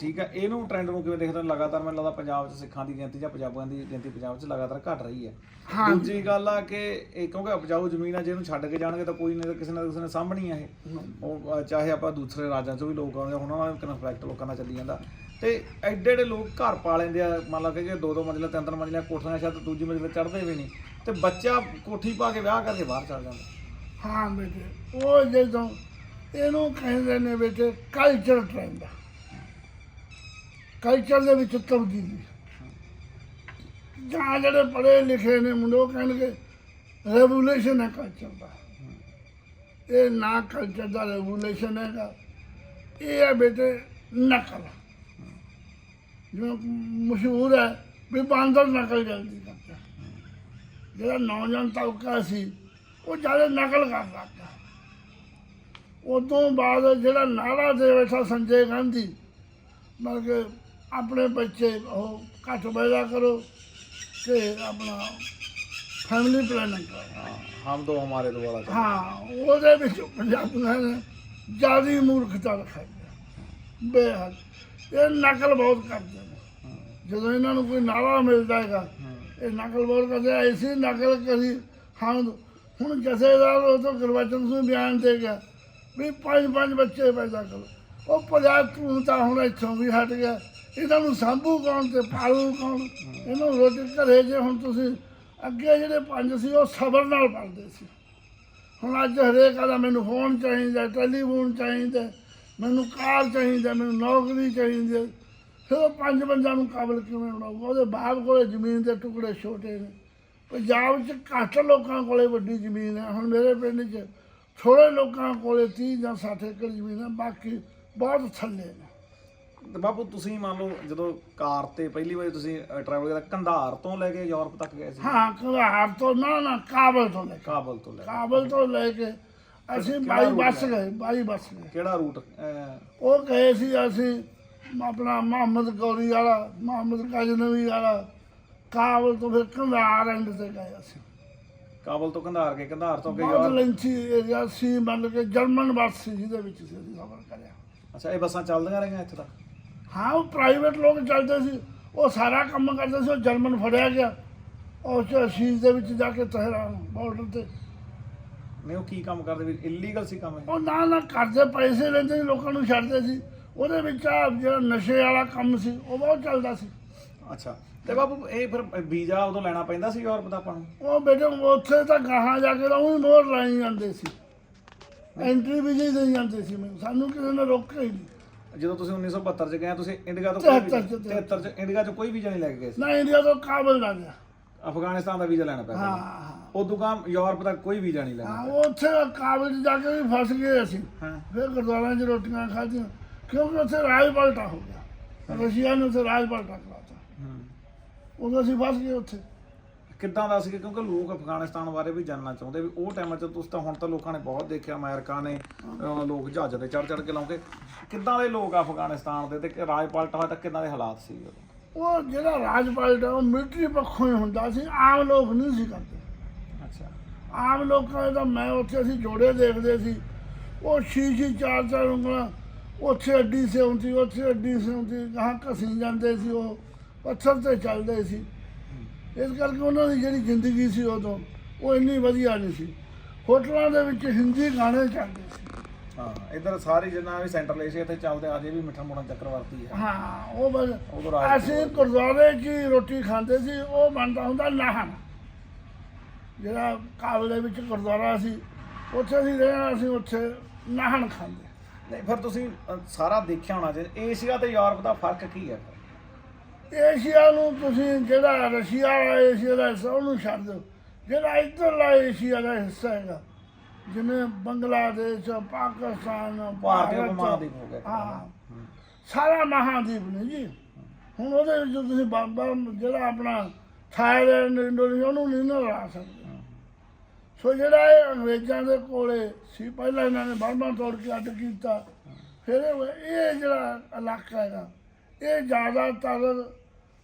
ਠੀਕ ਹੈ ਇਹਨੂੰ ਟ੍ਰੈਂਡ ਨੂੰ ਕਿਵੇਂ ਦੇਖਦੇ ਹੋ? ਲਗਾਤਾਰ ਮੈਨੂੰ ਲੱਗਦਾ ਪੰਜਾਬ 'ਚ ਸਿੱਖਾਂ ਦੀ ਗਿਣਤੀ ਜਾਂ ਪੰਜਾਬੀਆਂ ਦੀ ਗਿਣਤੀ ਪੰਜਾਬ 'ਚ ਲਗਾਤਾਰ ਘਟ ਰਹੀ ਹੈ। ਹਾਂ। ਦੂਜੀ ਗੱਲ ਆ ਕਿ ਇਹ ਕਿਉਂਕਿ ਉਪਜਾਊ ਜ਼ਮੀਨ ਆ ਜੇ ਇਹਨੂੰ ਛੱਡ ਕੇ ਜਾਣਗੇ ਤਾਂ ਕੋਈ ਨਹੀਂ ਤਾਂ ਕਿਸੇ ਨਾ ਕਿਸੇ ਨੇ ਸਾਂਭਣੀ ਆ ਇਹ। ਚਾਹੇ ਆਪਾਂ ਦੂਸਰੇ ਰਾਜਾਂ 'ਚੋਂ ਵੀ ਲੋਕ ਆਉਂਦੇ ਉਹਨਾਂ ਨਾਲ ਕਨਫਲੈਕਟ ਲੋਕਾਂ ਦਾ ਚੱਲੀ ਜਾਂਦਾ। ਤੇ ਐਡੇ ਐਡੇ ਲੋਕ ਘਰ ਪਾ ਲੈਂਦੇ ਆ ਮੰਨ ਲਾ ਕਿ ਦੋ ਦੋ ਮੰਜ਼ਿਲਾ ਤਿੰਨ ਤਿੰਨ ਮੰਜ਼ਿਲਾ ਕੋਠੀਆਂ ਸ਼ਾਇਦ ਦੂਜੀ ਮੰਜ਼ਿਲ ਚੜ੍ਹਦੇ ਵੀ ਨਹੀਂ। ਤੇ ਬੱਚਾ ਕੋਠੀ ਪਾ ਕੇ ਵਿਆਹ ਕਰਕੇ ਬਾਹਰ ਚਲ ਜਾਂਦਾ। ਹਾਂ ਬੇਟੇ ਉਹ ਜਦੋਂ ਇਹਨੂੰ ਕਹਿੰਦੇ ਨੇ ਬੇਟੇ ਕਲਚਰ ਟ੍ਰੈਂਡ ਕਲਚਰ ਦੇ ਵਿੱਚ ਤਬਦੀਲੀ ਜਾਂ ਜਿਹੜੇ ਪੜ੍ਹੇ ਲਿਖੇ ਨੇ ਮੁੰਡੇ, ਉਹ ਕਹਿਣਗੇ ਰੈਵੋਲੂਸ਼ਨ ਹੈ ਕਲਚਰ ਦਾ। ਇਹ ਨਾ ਕਲਚਰ ਦਾ ਰੈਵੋਲੂਸ਼ਨ ਹੈਗਾ, ਇਹ ਹੈ ਬੇਟੇ ਨਕਲ। ਜਿਵੇਂ ਮਸ਼ਹੂਰ ਹੈ ਵੀ ਬਾਂਦਰ ਨਕਲ ਜਲਦੀ ਕਰਦਾ ਜਿਹੜਾ ਨੌਜਵਾਨ ਤਬਕਾ ਸੀ, ਉਹ ਜ਼ਿਆਦਾ ਨਕਲ ਕਰ ਲੱਗਾ ਉਦੋਂ ਬਾਅਦ ਜਿਹੜਾ ਨਾਰਾ ਦੇ ਬੈਠਾ ਸੰਜੇ ਗਾਂਧੀ, ਮਤਲਬ ਕਿ ਆਪਣੇ ਬੱਚੇ ਉਹ ਘੱਟ ਪੈਦਾ ਕਰੋ ਤੇ ਆਪਣਾ ਫੈਮਿਲੀ ਪਲਾਨਿੰਗ ਕਰੋ। ਹਾਂ ਹਮ ਦੋ ਹਮਾਰੇ ਦੋ ਵਾਲਾ। ਹਾਂ ਉਹਦੇ ਵਿੱਚ ਪੰਜਾਬੀਆਂ ਨੇ ਜਿਆਦੀ ਮੂਰਖਤਾ ਦਿਖਾਈ ਹੈ। ਬੇਹੱਦ। ਇਹ ਨਕਲ ਬਹੁਤ ਕਰਦੇ ਨੇ। ਜਦੋਂ ਇਹਨਾਂ ਨੂੰ ਕੋਈ ਨਾਰਾ ਮਿਲਦਾ ਹੈਗਾ। ਇਹ ਨਕਲ ਬਹੁਤ ਕਰਦੇ ਐਸੀ ਨਕਲ ਕਰੀ ਹਾਂ ਹੁਣ ਜਥੇਦਾਰ ਉਹ ਤੋਂ ਗੁਰਬਚਨ ਸਿੰਘ ਬਿਆਨ ਦੇ ਗਿਆ ਵੀ ਪੰਜ ਪੰਜ ਬੱਚੇ ਪੈਦਾ ਕਰੋ। ਉਹ ਪੰਜਾਬ ਤੂੰ ਤਾਂ ਹੁਣ ਇੱਥੋਂ ਵੀ ਹਟ ਗਿਆ। ਇਹਨਾਂ ਨੂੰ ਸਾਂਭੂ ਕੌਣ ਤੇ ਪਾਲੂ ਕੌਣ? ਇਹਨੂੰ ਰੋਟੀ ਘਰੇ ਜੇ ਹੁਣ ਤੁਸੀਂ ਅੱਗੇ ਜਿਹੜੇ ਪੰਜ ਸੀ, ਉਹ ਸਬਰ ਨਾਲ ਪੜਦੇ ਸੀ। ਹੁਣ ਅੱਜ ਹਰੇਕ ਆਦਾ ਮੈਨੂੰ ਫੋਨ ਚਾਹੀਦਾ, ਟੈਲੀਫੋਨ ਚਾਹੀਦਾ, ਮੈਨੂੰ ਕਾਰ ਚਾਹੀਦਾ, ਮੈਨੂੰ ਨੌਕਰੀ ਚਾਹੀਦੀ। ਹੈ। ਫਿਰ ਉਹ ਪੰਜ ਬੰਦਿਆਂ ਨੂੰ ਕਾਬਲ ਕਿਵੇਂ ਬਣਾਉਗਾ ਉਹਦੇ ਬਾਪ ਕੋਲੇ ਜ਼ਮੀਨ ਦੇ ਟੁਕੜੇ ਛੋਟੇ ਨੇ। ਪੰਜਾਬ 'ਚ ਘੱਟ ਲੋਕਾਂ ਕੋਲੇ ਵੱਡੀ ਜ਼ਮੀਨ ਹੈ। ਹੁਣ ਮੇਰੇ ਪਿੰਡ 'ਚ ਥੋੜੇ ਲੋਕਾਂ ਕੋਲੇ 30 ਜਾਂ 60 ਏਕੜ ਜ਼ਮੀਨ ਹੈ, ਬਾਕੀ ਬਹੁਤ ਥੱਲੇ ਨੇ। ਤੇ ਬਾਪੂ ਤੁਸੀਂ ਮੰਨ ਲਓ ਜਦੋਂ ਕਾਰ ਤੇ ਪਹਿਲੀ ਵਾਰ ਤੁਸੀਂ ਟਰੈਵਲ ਕੀਤਾ ਕੰਧਾਰ ਤੋਂ ਲੈ ਕੇ ਯੂਰਪ ਤੱਕ ਗਏ ਸੀ? ਹਾਂ ਕਹਾਰ ਤੋਂ ਨਾ ਨਾ ਕਾਬਲ ਤੋਂ ਲੈ ਕੇ। ਕਾਬਲ ਤੋਂ ਲੈ ਕੇ। ਕਾਬਲ ਤੋਂ ਲੈ ਕੇ ਅਸੀਂ ਬਾਈ ਬੱਸ? ਗਏ ਬਾਈ ਬੱਸ ਗਏ। ਕਿਹੜਾ ਰੂਟ ਉਹ ਗਏ ਸੀ ਅਸੀਂ ਆਪਣਾ ਮੁਹੰਮਦ ਗੌਰੀ ਵਾਲਾ ਮੁਹੰਮਦ ਗਜਨਵੀ ਵਾਲਾ। ਕਾਬਲ ਤੋਂ ਫਿਰ ਕੰਧਾਰ ਐਂਡ ਤੇ ਗਏ ਅਸੀਂ। ਕਾਬਲ ਤੋਂ ਕੰਧਾਰ ਕੇ ਕੰਧਾਰ ਤੋਂ ਅੱਗੇ ਯੂਰਪ ਲੈਂਥੀ ਏਰੀਆ ਸੀ ਮੰਨ ਕੇ ਜਰਮਨ ਬੱਸ ਸੀ ਜਿਹਦੇ ਵਿੱਚ ਸੀ ਅਸੀਂ ਸਫ਼ਰ ਕਰਿਆ। ਅੱਛਾ ਇਹ ਬੱਸਾਂ ਚੱਲਦੀਆਂ ਰਹੀਆਂ ਇੱਥੇ ਤੱਕ? ਹਾਂ ਉਹ ਪ੍ਰਾਈਵੇਟ ਲੋਕ ਚੱਲਦੇ ਸੀ। ਉਹ ਸਾਰਾ ਕੰਮ ਕਰਦੇ ਸੀ ਉਹ ਜਰਮਨ ਫੜਿਆ ਗਿਆ। ਉਸ ਸ਼ੀਸ਼ ਦੇ ਵਿੱਚ ਜਾ ਕੇ ਤਹਿਰਾਨ ਬਾਰਡਰ ਤੇ। ਨਹੀਂ ਉਹ ਕੀ ਕੰਮ ਕਰਦੇ ਵੀ ਇਲੀਗਲ ਸੀ ਕੰਮ ਇਹ? ਉਹ ਨਾ ਨਾ ਕਰਦੇ ਪੈਸੇ ਲੈਂਦੇ ਸੀ ਲੋਕਾਂ ਨੂੰ ਛੱਡਦੇ ਸੀ। ਉਹਦੇ ਵਿੱਚ ਜਿਹੜਾ ਨਸ਼ੇ ਵਾਲਾ ਕੰਮ ਸੀ ਉਹ ਬਹੁਤ ਚੱਲਦਾ ਸੀ। ਅੱਛਾ। ਤੇ ਬਾਪੂ ਇਹ ਫਿਰ ਵੀਜ਼ਾ ਉਦੋਂ ਲੈਣਾ ਪੈਂਦਾ ਸੀ ਯੂਰਪ ਦਾ ਆਪਾਂ ਨੂੰ? ਉਹ ਬੇਟੇ ਉੱਥੇ ਤਾਂ ਗਾਹਾਂ ਜਾ ਕੇ ਤਾਂ ਉਹੀ ਮੋਹਰ ਲਾਈ ਜਾਂਦੇ ਸੀ। ਐਂਟਰੀ ਵੀ ਦੇ ਜਾਂਦੇ ਸੀ ਮੈਨੂੰ। ਸਾਨੂੰ ਕਿਸੇ ਨੇ ਰੋਕਿਆ ਹੀ ਨਹੀਂ। ਜਦੋਂ ਤੁਸੀਂ 1972 ਚ ਗਏ ਤੁਸੀਂ ਇੰਡੀਆ ਤੋਂ ਤਿਹੱਤਰ ਚ, 73 ਚ। ਇੰਡੀਆ ਚ ਕੋਈ ਵੀਜ਼ਾ ਨਹੀਂ ਲੈ ਕੇ ਗਏ ਸੀ। ਨਾ ਇੰਡੀਆ ਤੋਂ ਕਾਬਲ ਨਾ ਗਿਆ। ਅਫਗਾਨਿਸਤਾਨ ਦਾ ਵੀਜ਼ਾ ਲੈਣਾ ਪਿਆ ਹਾਂ ਤੁਹਾਨੂੰ। ਹਾਂ। ਉਦੋਂ ਕੰਮ ਯੂਰਪ ਦਾ ਕੋਈ ਵੀਜ਼ਾ ਨਹੀਂ ਲੈਣਾ ਹਾਂ ਉੱਥੇ ਕਾਬਲ 'ਚ ਜਾ ਕੇ ਵੀ ਫਸ ਗਏ ਅਸੀਂ। ਹਾਂ। ਫਿਰ ਗੁਰਦੁਆਰਿਆਂ 'ਚ ਰੋਟੀਆਂ ਖਾਧੀਆਂ। ਕਿਉਂਕਿ ਉੱਥੇ ਰਾਜ ਪਲਟਾ ਹੋ ਗਿਆ। ਰਸ਼ੀਆ ਨੇ ਉੱਥੇ ਰਾਜ ਪਲਟਾ ਕਰਾਤਾ। ਹੂੰ। ਉਦੋਂ ਅਸੀਂ ਫਸ ਗਏ ਉੱਥੇ। ਕਿੱਦਾਂ ਦਾ ਸੀ ਕਿਉਂਕਿ ਲੋਕ ਅਫਗਾਨਿਸਤਾਨ ਬਾਰੇ ਵੀ ਜਾਣਨਾ ਚਾਹੁੰਦੇ ਵੀ ਉਹ ਟਾਈਮ 'ਚ ਤੁਸੀਂ ਤਾਂ ਹੁਣ ਤਾਂ ਲੋਕਾਂ ਨੇ ਬਹੁਤ ਦੇਖਿਆ ਅਮਰੀਕਾ ਨੇ ਅਹ ਲੋਕ ਜਹਾਜ਼ਾਂ ਤੇ ਚੜ ਚੜ ਕੇ ਲਾਉਂਦੇ। ਕਿੱਦਾਂ ਦੇ ਲੋਕ ਆ ਅਫਗਾਨਿਸਤਾਨ ਦੇ ਤੇ ਰਾਜ ਪਲਟਾ ਹੋਇਆ ਤਾਂ ਕਿੱਦਾਂ ਦੇ ਹਾਲਾਤ ਸੀ ਉਦੋਂ? ਉਹ ਜਿਹੜਾ ਰਾਜ ਪਲਟਾ ਉਹ ਮਿਲਟਰੀ ਪੱਖੋਂ ਹੀ ਹੁੰਦਾ ਸੀ ਆਮ ਲੋਕ ਨਹੀਂ ਸੀ ਕਰਦੇ। ਅੱਛਾ। ਆਮ ਲੋਕਾਂ ਦੇ ਤਾਂ ਮੈਂ ਉੱਥੇ ਅਸੀਂ ਜੋੜੇ ਦੇਖਦੇ ਸੀ। ਉਹ ਛੀ ਚਾਰ ਚਾਰ ਉਂਗਲਾਂ ਉੱਥੇ ਅੱਡੀ ਸੇ ਹੁੰਦੀ ਉੱਥੇ ਅੱਡੀ ਸੇ ਹੁੰਦੀ ਗਾਹਾਂ ਘਸੀ ਜਾਂਦੇ ਸੀ ਉਹ ਪੱਥਰ ਤੇ ਚੱਲਦੇ ਸੀ। ਇਸ ਕਰਕੇ ਉਹਨਾਂ ਦੀ ਜਿਹੜੀ ਜ਼ਿੰਦਗੀ ਸੀ ਉਦੋਂ ਉਹ ਇੰਨੀ ਵਧੀਆ ਨਹੀਂ ਸੀ। ਹੋਟਲਾਂ ਦੇ ਵਿੱਚ ਹਿੰਦੀ ਗਾਣੇ ਚੱਲਦੇ ਸੀ। ਹਾਂ ਇਧਰ ਸਾਰੀ ਜਿੰਨਾ ਵੀ ਸੈਂਟਰਲ ਏਸ਼ੀਆ ਤੇ ਚੱਲਦੇ ਅਜੇ ਵੀ ਮਿੱਠਾ ਮੋੜਾ ਚੱਕਰਵਰਤੀ ਹੈ। ਹਾਂ ਉਹ ਬਸ ਅਸੀਂ ਗੁਰਦੁਆਰੇ 'ਚ ਰੋਟੀ ਖਾਂਦੇ ਸੀ ਉਹ ਬਣਦਾ ਹੁੰਦਾ ਨਾਹਨ। ਜਿਹੜਾ ਕਾਬਲ ਦੇ ਵਿੱਚ ਗੁਰਦੁਆਰਾ ਸੀ ਉੱਥੇ ਅਸੀਂ ਰਹਿਣਾ ਅਸੀਂ ਉੱਥੇ ਨਾਹਨ ਖਾਂਦੇ। ਨਹੀਂ ਫਿਰ ਤੁਸੀਂ ਸਾਰਾ ਦੇਖਿਆ ਹੋਣਾ ਜੇ ਏਸ਼ੀਆ ਤੇ ਯੂਰਪ ਦਾ ਫ਼ਰਕ ਕੀ ਹੈ ਏਸ਼ੀਆ ਨੂੰ ਤੁਸੀਂ ਜਿਹੜਾ ਰਸ਼ੀਆ ਵਾਲਾ ਏਸ਼ੀਆ ਦਾ ਹਿੱਸਾ ਉਹਨੂੰ ਛੱਡ ਦਿਓ। ਜਿਹੜਾ ਇੱਧਰਲਾ ਏਸ਼ੀਆ ਦਾ ਹਿੱਸਾ ਹੈਗਾ ਜਿਵੇਂ ਬੰਗਲਾਦੇਸ਼ ਪਾਕਿਸਤਾਨ ਭਾਰਤੀ ਮਹਾਦੀਪ ਹੋ ਗਿਆ। ਹਾਂ। ਹੂੰ। ਸਾਰਾ ਮਹਾਦੀਪ ਨੇ ਜੀ। ਹੁਣ ਉਹਦੇ ਵਿੱਚ ਤੁਸੀਂ ਬਾਬਾ ਜਿਹੜਾ ਆਪਣਾ ਥਾਈਲੈਂਡ ਇੰਡੋਨੇਸ਼ੀਆ ਉਹਨੂੰ ਨਹੀਂ ਨਾ ਲਾ ਸਕਦੇ। ਸੋ ਜਿਹੜਾ ਇਹ ਅੰਗਰੇਜ਼ਾਂ ਦੇ ਕੋਲੇ ਸੀ ਪਹਿਲਾਂ ਇਹਨਾਂ ਨੇ ਬਰਮਾ ਤੋੜ ਕੇ ਅੱਡ ਕੀਤਾ। ਫਿਰ ਇਹ ਜਿਹੜਾ ਇਲਾਕਾ ਹੈਗਾ ਇਹ ਜ਼ਿਆਦਾਤਰ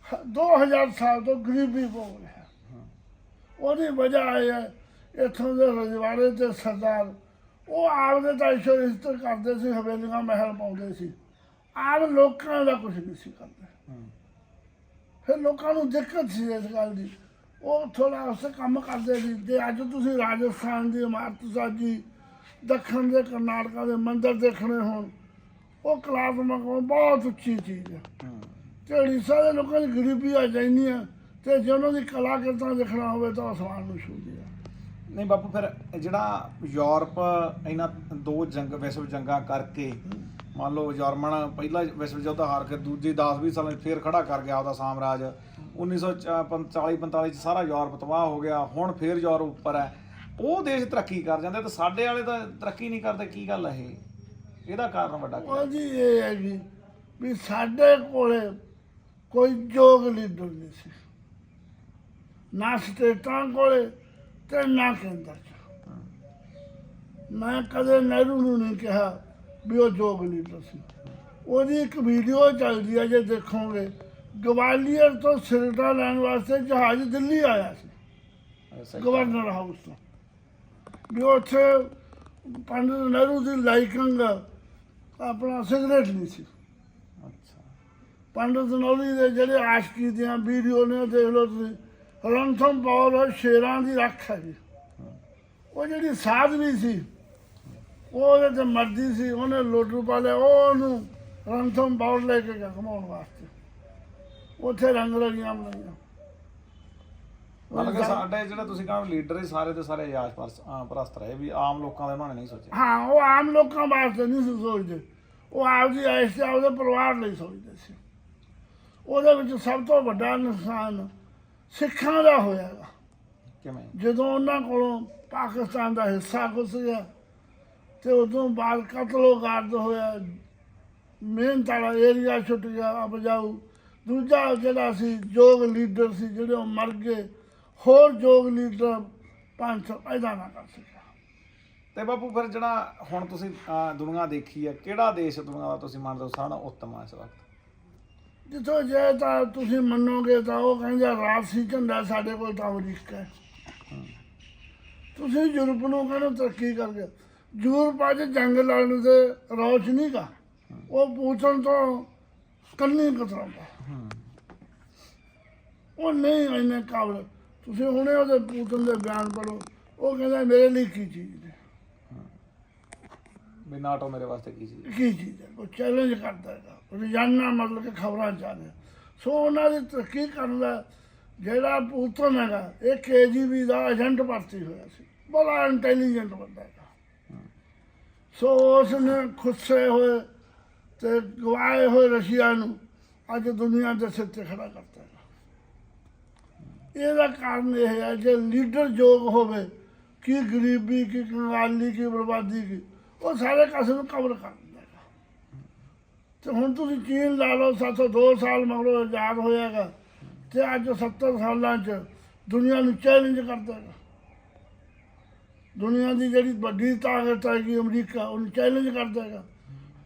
2000 ਸਾਲ ਤੋਂ ਗਰੀਬੀ ਭੋਗ ਰਿਹਾ ਉਹਦੀ ਵਜ੍ਹਾ ਇਹ ਹੈ, ਇੱਥੋਂ ਦੇ ਰਜਵਾੜੇ ਤੇ ਸਰਦਾਰ, ਉਹ ਆਪਦੇ ਤਾਂ ਇਸ਼ੋ ਇਸਤਰ ਕਰਦੇ ਸੀ, ਹਵੇਲੀਆਂ ਮਹਿਲ ਪਾਉਂਦੇ ਸੀ। ਆਮ ਲੋਕਾਂ ਦਾ ਕੁਝ ਨਹੀਂ ਸੀ ਕਰਦੇ। ਫਿਰ ਲੋਕਾਂ ਨੂੰ ਦਿੱਕਤ ਸੀ ਇਸ ਗੱਲ ਦੀ। ਉਹ ਥੋੜਾ ਉਸ ਕੰਮ ਕਰਦੇ ਸੀ ਤੇ ਅੱਜ ਤੁਸੀਂ ਰਾਜਸਥਾਨ ਦੀ ਇਮਾਰਤ ਸਾਜੀ, ਦੱਖਣ ਦੇ ਕਰਨਾਟਕਾ ਦੇ ਮੰਦਿਰ ਦੇਖਣੇ ਹੋਣ, ਉਹ ਕਲਾਤਮਕ ਬਹੁਤ ਉੱਚੀ ਚੀਜ਼ ਹੈ। ਤੇ ਉੜੀਸਾ ਦੇ ਲੋਕਾਂ ਦੀ ਗਰੀਬੀ ਆ ਜਾਂਦੀ ਹੈ ਤੇ ਜੇ ਉਹਨਾਂ ਦੀ ਕਲਾਕ੍ਰਿਤਾਂ ਦੇਖਣਾ ਹੋਵੇ ਤਾਂ ਅਸਮਾਨ ਨੂੰ ਛੂਦੀ ਹੈ ਨਹੀਂ ਬਾਪੂ ਫਿਰ ਜਿਹੜਾ ਯੂਰਪ ਇਹਨਾਂ ਦੋ ਜੰਗ ਵਿਸ਼ਵ ਜੰਗਾਂ ਕਰਕੇ ਮੰਨ ਲਓ ਜਰਮਨ ਪਹਿਲਾ ਵਿਸ਼ਵ ਯੁੱਧ ਹਾਰ ਕੇ ਦੂਜੀ 10-20 ਸਾਲਾਂ ਫੇਰ ਖੜਾ ਕਰ ਗਿਆ ਉਹਦਾ ਸਾਮਰਾਜ। 1945-45 ਚ ਸਾਰਾ ਯੂਰਪ ਤਬਾਹ ਹੋ ਗਿਆ ਹੁਣ ਫੇਰ ਯੂਰਪ ਉੱਪਰ ਹੈ। ਉਹ ਦੇਸ਼ ਤਰੱਕੀ ਕਰ ਜਾਂਦੇ ਤੇ ਸਾਡੇ ਵਾਲੇ ਤਾਂ ਤਰੱਕੀ ਨਹੀਂ ਕਰਦੇ ਕੀ ਗੱਲ ਹੈ ਇਹ? ਇਹਦਾ ਕਾਰਨ ਵੱਡਾ ਕੀ ਹੈ? ਜੀ ਇਹ ਹੈ ਜੀ ਵੀ ਸਾਡੇ ਕੋਲੇ ਕੋਈ ਯੋਗ ਲੀਡਰ ਨਹੀਂ ਸੀ। ਨਾ ਸਟੇਟਾਂ ਕੋਲੇ ਤੇ ਨਾ ਕੇਂਦਰ ਮੈਂ ਕਦੇ ਨਹਿਰੂ ਨੂੰ ਨਹੀਂ ਕਿਹਾ ਵੀ ਉਹ ਜੋਗ ਲੀਡਰ ਸੀ ਉਹਦੀ ਇੱਕ ਵੀਡੀਓ ਚੱਲਦੀ ਹੈ ਜੇ ਦੇਖੋਗੇ। ਗਵਾਲੀਅਰ ਤੋਂ ਸਿਰਟਾ ਲੈਣ ਵਾਸਤੇ ਜਹਾਜ਼ ਦਿੱਲੀ ਆਇਆ ਸੀ। ਗਵਰਨਰ ਹਾਊਸ ਤੋਂ। ਵੀ ਉੱਥੇ ਪੰਡਿਤ ਨਹਿਰੂ ਦੀ ਲਾਈਕਿੰਗ ਆਪਣਾ ਸਿਗਰਟ ਨਹੀਂ ਸੀ। ਪੰਡਿਤ ਨੌਲੀ ਦੇ ਜਿਹੜੇ ਆਸ਼ਕੀ ਦੀਆਂ ਵੀਡੀਓ ਨੇ ਦੇਖ ਲਓ ਤੁਸੀਂ। ਰਣਥਮ ਪੌਰ ਸ਼ੇਰਾਂ ਦੀ ਰੱਖ ਹੈ ਜੀ। ਉਹ ਜਿਹੜੀ ਸਾਧਵੀ ਸੀ ਉਹ ਉਹਦੇ ਤੇ ਮਰਦੀ ਸੀ ਉਹਨੇ ਲੋਟੂ ਪਾ ਲਿਆ ਉਹ ਉਹਨੂੰ ਰਣਥਮ ਪੌਰ ਲੈ ਕੇ ਗਿਆ ਘਮਾਉਣ ਵਾਸਤੇ। ਉੱਥੇ ਰੰਗ ਲੜੀਆਂ ਬਣਾਈਆਂ। ਮਤਲਬ ਸਾਡੇ ਜਿਹੜੇ ਤੁਸੀਂ ਕਹਿੰਦੇ ਲੀਡਰ ਹੀ ਸਾਰੇ ਦੇ ਸਾਰੇ ਅਹ ਪ੍ਰਸਤ ਰਹੇ ਵੀ ਆਮ ਲੋਕਾਂ ਦੇ ਉਹਨਾਂ ਨੇ ਨਹੀਂ ਸੋਚਿਆ ਹਾਂ ਉਹ ਆਮ ਲੋਕਾਂ ਵਾਸਤੇ ਨਹੀਂ ਸੋਚਦੇ। ਉਹ ਆਪਦੀ ਐਸ਼ ਤੇ ਆਪਦੇ ਪਰਿਵਾਰ ਲਈ ਸੋਚਦੇ ਸੀ। ਉਹਦੇ ਵਿੱਚ ਸਭ ਤੋਂ ਵੱਡਾ ਨੁਕਸਾਨ ਸਿੱਖਾਂ ਦਾ ਹੋਇਆਗਾ ਕਿਵੇਂ? ਜਦੋਂ ਉਹਨਾਂ ਕੋਲੋਂ ਪਾਕਿਸਤਾਨ ਦਾ ਹਿੱਸਾ ਖੁੱਸ ਗਿਆ ਤੇ ਉਦੋਂ ਬਾਅਦ ਕਤਲੋ ਗਾਰਦ ਹੋਇਆ। ਮਿਹਨਤ ਵਾਲਾ ਏਰੀਆ ਛੁੱਟ ਗਿਆ ਅਬਜਾਊ ਦੂਜਾ ਜਿਹੜਾ ਸੀ ਯੋਗ ਲੀਡਰ ਸੀ ਜਿਹੜੇ ਉਹ ਮਰ ਗਏ। ਹੋਰ ਯੋਗ ਲੀਡਰ ਪੰਜ ਸੌ ਪੈਦਾ ਨਾ ਕਰ ਸਕਿਆ। ਤੇ ਬਾਪੂ ਫਿਰ ਜਿਹੜਾ ਹੁਣ ਤੁਸੀਂ ਅਹ, ਦੁਨੀਆ ਦੇਖੀ ਹੈ ਕਿਹੜਾ ਦੇਸ਼ ਦੁਨੀਆ ਦਾ ਤੁਸੀਂ ਮੰਨਦੇ ਹੋ ਸਾਰਾ ਉੱਤਮ ਹੈ ਇਸ ਵਕਤ? ਜਿੱਥੋਂ ਜੇ ਤਾਂ ਤੁਸੀਂ ਮੰਨੋਗੇ ਤਾਂ ਉਹ ਕਹਿੰਦੇ ਰਾਜਸੀ ਝੰਡਾ ਸਾਡੇ ਕੋਲ ਤਾਂ ਅਮਰੀਕਾ ਹੈ। ਤੁਸੀਂ ਯੂਰਪ ਨੂੰ ਕਹਿੰਦੇ ਤਰੱਕੀ ਕਰ ਗਿਆ ਯੂਰਪ ਅੱਜ ਜੰਗ ਲੜਨ ਦੇ ਰੌਚ ਨਹੀਂ ਗਾ। ਉਹ ਪੂਛਣ ਤੋਂ ਕੰਨੀ ਕਤਰਾਉਂਦਾ। ਉਹ ਨਹੀਂ ਇੰਨੇ ਕਾਬਲ। ਤੁਸੀਂ ਹੁਣੇ ਉਹਦੇ ਪੂਤਨ ਦੇ ਬਿਆਨ ਪੜੋ ਉਹ ਕਹਿੰਦਾ ਮੇਰੇ ਲਈ ਕੀ ਚੀਜ਼ ਹੈ? ਵੀ ਨਾਟੋ ਮੇਰੇ ਵਾਸਤੇ ਕੀ ਚੀਜ਼ ਹੈ? ਕੀ ਚੀਜ਼ ਹੈ? ਉਹ ਚੈਲੰਜ ਕਰਦਾ ਹੈਗਾ। ਰੋਜ਼ਾਨਾ ਮਤਲਬ ਕਿ ਖਬਰਾਂ ਚ ਆ ਰਿਹਾ ਸੋ ਉਹਨਾਂ ਦੀ ਤਰੱਕੀ ਕਰਨ ਦਾ, ਜਿਹੜਾ ਪੂਤਨ ਹੈਗਾ, ਇਹ ਕੇਜੀਬੀ ਦਾ ਏਜੰਟ ਭਰਤੀ ਹੋਇਆ ਸੀ। ਬੜਾ ਇੰਟੈਲੀਜੈਂਟ ਬੰਦਾ ਹੈਗਾ। ਸੋ ਉਸ ਨੇ ਖੁੱਸੇ ਹੋਏ ਤੇ ਗਵਾਏ ਹੋਏ ਰਸ਼ੀਆ ਨੂੰ ਅੱਜ ਦੁਨੀਆ ਦੇ ਸਿਰ ਤੇ ਖੜਾ ਕਰਤਾ ਇਹਦਾ ਕਾਰਨ ਇਹ ਹੈ ਜੇ ਲੀਡਰ ਯੋਗ ਹੋਵੇ, ਕੀ ਗਰੀਬੀ, ਕੀ ਕੰਗਾਲੀ ਕੀ ਬਰਬਾਦੀ, ਕੀ, ਉਹ ਸਾਰੇ ਕਸ ਨੂੰ ਕਵਰ ਕਰਨ ਤੇ ਹੁਣ ਤੁਸੀਂ ਚੀਨ ਲਾ ਲਓ 702 ਸਾਲ ਮਗਰੋਂ ਆਜ਼ਾਦ ਹੋਇਆਗਾ ਤੇ ਅੱਜ 70 ਸਾਲਾਂ 'ਚ ਦੁਨੀਆ ਨੂੰ ਚੈਲੰਜ ਕਰਦਾ ਹੈਗਾ ਦੁਨੀਆ ਦੀ ਜਿਹੜੀ ਵੱਡੀ ਤਾਕਤ ਹੈਗੀ ਅਮਰੀਕਾ, ਉਹਨੂੰ ਚੈਲੰਜ ਕਰਦਾ ਹੈਗਾ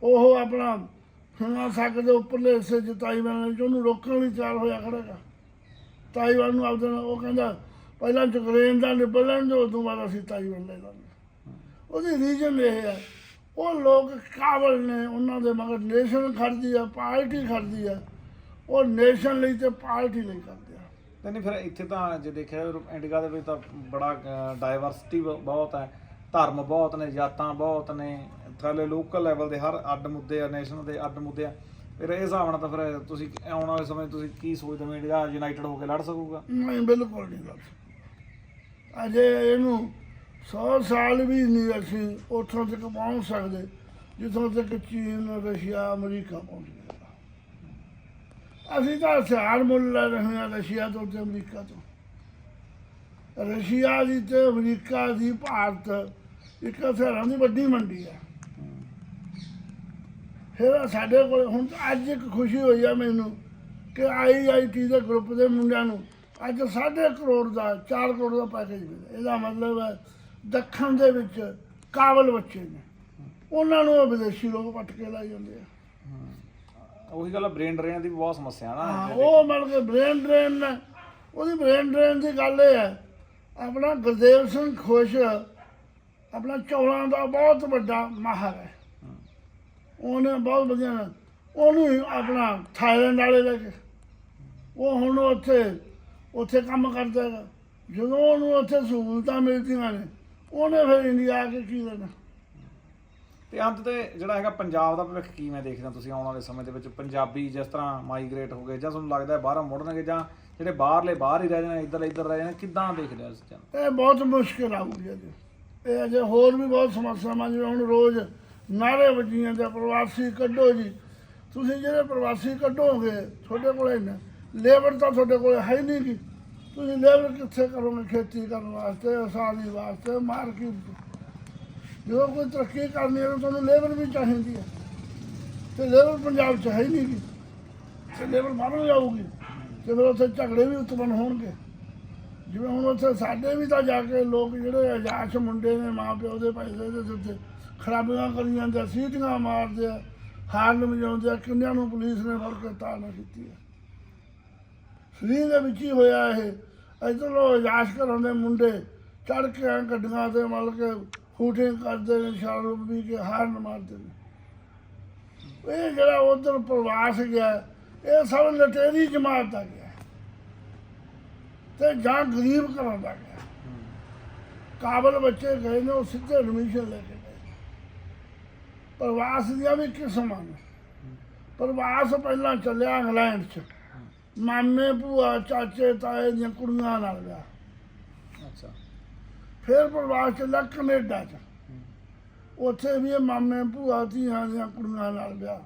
ਉਹ ਆਪਣਾ ਹਿਮਾ ਸਾਗਰ ਦੇ ਉੱਪਰਲੇ ਹਿੱਸੇ 'ਚ ਤਾਈਵਾਨ ਵਿੱਚ ਉਹਨੂੰ ਰੋਕਣ ਲਈ ਤਿਆਰ ਹੋਇਆ ਖੜਾ ਤਾਈਵਾਨ ਨੂੰ ਆਪਦੇ ਨਾਲ ਉਹ ਕਹਿੰਦਾ, ਪਹਿਲਾਂ ਯੂਕਰੇਨ ਦਾ ਨਿਬੜ ਲੈਣ ਦਿਓ ਉਦੋਂ ਬਾਅਦ ਅਸੀਂ ਤਾਈਵਾਨ ਲੈ ਲਾਂਗੇ। ਉਹਦੀ ਰੀਜਨ ਇਹ ਹੈ ਉਹ ਲੋਕ ਕਾਬਲ ਨੇ ਉਹਨਾਂ ਦੇ ਮਗਰ ਨੇਸ਼ਨ ਖੜਦੀ ਆ ਪਾਰਟੀ ਖੜਦੀ ਆ। ਉਹ ਨੇਸ਼ਨ ਲਈ ਤੇ ਪਾਰਟੀ ਲਈ ਕਰਦੇ ਆ। ਤੇ ਨਹੀਂ ਫਿਰ ਇੱਥੇ ਤਾਂ ਜੇ ਦੇਖਿਆ ਇੰਡੀਆ ਦੇ ਵਿੱਚ ਤਾਂ ਬੜਾ ਡਾਈਵਰਸਿਟੀ ਬਹੁਤ ਹੈ। ਧਰਮ ਬਹੁਤ ਨੇ ਜਾਤਾਂ ਬਹੁਤ ਨੇ ਥੱਲੇ ਲੋਕਲ ਲੈਵਲ ਦੇ ਹਰ ਅੱਡ ਮੁੱਦੇ ਆ ਨੇਸ਼ਨ ਦੇ ਅੱਡ ਮੁੱਦੇ ਆ। ਫਿਰ ਇਹ ਹਿਸਾਬ ਨਾਲ ਤਾਂ ਫਿਰ ਤੁਸੀਂ ਆਉਣ ਵਾਲੇ ਸਮੇਂ ਤੁਸੀਂ ਕੀ ਸੋਚਦੇ ਹੋ ਇੰਡੀਆ ਯੂਨਾਈਟਿਡ ਹੋ ਕੇ ਲੜ ਸਕੂਗਾ? ਨਹੀਂ ਬਿਲਕੁਲ ਨਹੀਂ ਲੱਗ ਸਕਦਾ। ਅਜੇ ਇਹਨੂੰ 100 ਸਾਲ ਵੀ ਨਹੀਂ ਅਸੀਂ ਉੱਥੋਂ ਤੱਕ ਪਹੁੰਚ ਸਕਦੇ, ਜਿੱਥੋਂ ਤੱਕ ਚੀਨ, ਰਸ਼ੀਆ, ਅਮਰੀਕਾ ਪਹੁੰਚ ਗਿਆ ਅਸੀਂ ਤਾਂ ਹਥਿਆਰ ਮੁੱਲ ਲੈ ਰਹੇ ਹਾਂ ਰਸ਼ੀਆ ਤੋਂ ਤੇ ਅਮਰੀਕਾ ਤੋਂ। ਰਸ਼ੀਆ ਦੀ ਤੇ ਅਮਰੀਕਾ ਦੀ ਭਾਰਤ ਇੱਕ ਹਥਿਆਰਾਂ ਦੀ ਵੱਡੀ ਮੰਡੀ ਹੈ। ਫਿਰ ਸਾਡੇ ਕੋਲ ਹੁਣ ਅੱਜ ਇੱਕ ਖੁਸ਼ੀ ਹੋਈ ਆ ਮੈਨੂੰ ਕਿ ਆਈਆਈਟੀ ਦੇ ਗਰੁੱਪ ਦੇ ਮੁੰਡਿਆਂ ਨੂੰ ਅੱਜ 1.5 ਕਰੋੜ ਦਾ 4 ਕਰੋੜ ਦਾ ਪੈਕੇਜ ਮਿਲਿਆ। ਇਹਦਾ ਮਤਲਬ ਹੈ ਦੱਖਣ ਦੇ ਵਿੱਚ ਕਾਬਲ ਬੱਚੇ ਨੇ। ਉਹਨਾਂ ਨੂੰ ਉਹ ਵਿਦੇਸ਼ੀ ਲੋਕ ਪੱਟ ਕੇ ਲਾਈ ਜਾਂਦੇ ਆ। ਉਹੀ ਗੱਲ ਬ੍ਰੇਨ ਡਰੇਨ ਦੀ ਵੀ ਬਹੁਤ ਸਮੱਸਿਆ ਨਾ। ਹਾਂ ਉਹ ਮਤਲਬ ਕਿ ਬ੍ਰੇਨ ਡਰੇਨ ਨੇ। ਉਹਦੀ ਬ੍ਰੇਨ ਡਰੇਨ ਦੀ ਗੱਲ ਇਹ ਹੈ ਆਪਣਾ ਗੁਰਦੇਵ ਸਿੰਘ ਖੁਸ਼ ਆਪਣਾ ਚੌਲਾਂ ਦਾ ਬਹੁਤ ਵੱਡਾ ਮਾਹਰ ਹੈ। ਉਹਨੇ ਬਹੁਤ ਵਧੀਆ ਉਹਨੂੰ ਹੀ ਆਪਣਾ ਥਾਈਲੈਂਡ ਵਾਲੇ ਲੈ ਕੇ। ਉਹ ਹੁਣ ਉੱਥੇ ਉੱਥੇ ਕੰਮ ਕਰਦਾ ਹੈਗਾ। ਜਦੋਂ ਉਹਨੂੰ ਉੱਥੇ ਸਹੂਲਤਾਂ ਮਿਲਦੀਆਂ ਨੇ ਉਹਨੇ ਫਿਰ ਇੰਡੀਆ ਆ ਕੇ ਕੀ ਲੈਣਾ? ਤੇ ਅੰਤ ਤੇ ਜਿਹੜਾ ਹੈਗਾ ਪੰਜਾਬ ਦਾ ਭਵਿੱਖ ਕਿਵੇਂ ਦੇਖਦੇ ਹੋ ਤੁਸੀਂ ਆਉਣ ਵਾਲੇ ਸਮੇਂ ਦੇ ਵਿੱਚ? ਪੰਜਾਬੀ ਜਿਸ ਤਰ੍ਹਾਂ ਮਾਈਗ੍ਰੇਟ ਹੋ ਗਏ ਜਾਂ ਤੁਹਾਨੂੰ ਲੱਗਦਾ ਹੈ ਬਾਹਰ ਮੁੜਨਗੇ ਜਾਂ ਜਿਹੜੇ ਬਾਹਰਲੇ ਬਾਹਰ ਹੀ ਰਹਿ ਜਾਣੇ ਇੱਧਰ ਇੱਧਰ ਰਹਿ ਜਾਣੇ ਕਿੱਦਾਂ ਦੇਖਦੇ ਹੋ ਨੂੰ? ਇਹ ਬਹੁਤ ਮੁਸ਼ਕਿਲ ਆਊਗੀ ਅਜੇ ਇਹ ਅਜੇ ਹੋਰ ਵੀ ਬਹੁਤ ਸਮੱਸਿਆਵਾਂ ਜਿਵੇਂ ਹੁਣ ਰੋਜ਼ ਨਾਰੇ ਵੱਜੀਆਂ ਤੇ ਪ੍ਰਵਾਸੀ ਕੱਢੋ ਜੀ। ਤੁਸੀਂ ਜਿਹੜੇ ਪ੍ਰਵਾਸੀ ਕੱਢੋਗੇ ਤੁਹਾਡੇ ਕੋਲ ਇੰਨਾ ਲੇਬਰ ਤਾਂ ਤੁਹਾਡੇ ਕੋਲ ਹੈ ਹੀ ਨਹੀਂ ਗੀ। ਤੁਸੀਂ ਲੇਬਰ ਕਿੱਥੇ ਕਰੋਗੇ ਖੇਤੀ ਕਰਨ ਵਾਸਤੇ ਆਸਾਨੀ ਵਾਸਤੇ ਮਾਰਕੀਟ ਜਦੋਂ ਕੋਈ ਤਰੱਕੀ ਕਰਨੀ ਹੈ ਤਾਂ ਤੁਹਾਨੂੰ ਲੇਬਰ ਵੀ ਚਾਹੀਦੀ ਹੈ। ਤੇ ਲੇਬਰ ਪੰਜਾਬ 'ਚ ਹੈ ਹੀ ਨਹੀਂ ਗੀ ਤੇ ਲੇਬਰ ਬਾਹਰੋਂ ਜਾਊਗੀ। ਤੇ ਫਿਰ ਉੱਥੇ ਝਗੜੇ ਵੀ ਉਤਪੰਨ ਹੋਣਗੇ। ਜਿਵੇਂ ਹੁਣ ਉੱਥੇ ਸਾਡੇ ਵੀ ਤਾਂ ਜਾ ਕੇ ਲੋਕ ਜਿਹੜੇ ਅਜਾਸ਼ ਮੁੰਡੇ ਨੇ ਮਾਂ ਪਿਓ ਦੇ ਪੈਸੇ ਦੇ ਉੱਤੇ ਖਰਾਬੀਆਂ ਕਰੀ ਜਾਂਦੇ ਆ, ਸੀਟੀਆਂ ਮਾਰਦੇ ਆ ਹਾਰਨ ਵਜਾਉਂਦੇ ਆ ਕਿੰਨਿਆਂ ਨੂੰ ਪੁਲਿਸ ਨੇ ਫੜ ਕੇ ਤਾੜਨਾ ਕੀਤੀ ਹੈ ਫਰੀ ਦੇ ਵਿੱਚ ਹੀ ਹੋਇਆ ਇਹ। ਇੱਧਰੋਂ ਅਜਾਸ਼ ਕਰਾਉਂਦੇ ਮੁੰਡੇ ਚੜ ਕੇ ਐਂ ਗੱਡੀਆਂ ਤੇ ਮਲ ਕੇ ਹੂਟਿੰਗ ਕਰਦੇ ਨੇ ਸ਼ਰਾਬ ਪੀ ਕੇ ਹਾਰਨ ਮਾਰਦੇ ਨੇ। ਇਹ ਜਿਹੜਾ ਉਧਰ ਪ੍ਰਵਾਸ ਗਿਆ, ਇਹ ਸਭ ਲਟੇਰੀ ਜਮਾਤ ਦਾ ਗਿਆ। ਤੇ ਜਾਂ ਗਰੀਬ ਘਰਾਂ ਦਾ ਗਿਆ। ਕਾਬਲ ਬੱਚੇ ਗਏ ਨੇ, ਉਹ ਸਿੱਧੇ ਐਡਮਿਸ਼ਨ ਲੈ ਕੇ ਗਏ। ਪ੍ਰਵਾਸ ਦੀਆਂ ਵੀ ਕਿਸਮਾਂ ਨੇ। ਪ੍ਰਵਾਸ ਪਹਿਲਾਂ ਚੱਲਿਆ ਇੰਗਲੈਂਡ 'ਚ। ਮਾਮੇ ਭੂਆ ਚਾਚੇ ਤਾਏ ਦੀਆਂ ਕੁੜੀਆਂ ਨਾਲ ਗਿਆ। ਅੱਛਾ। ਫਿਰ ਪ੍ਰਵਾਸ ਚੱਲਿਆ ਕੈਨੇਡਾ 'ਚ। ਉੱਥੇ ਵੀ ਇਹ ਮਾਮੇ ਭੂਆ ਧੀਆਂ ਦੀਆਂ ਕੁੜੀਆਂ ਨਾਲ ਗਿਆ।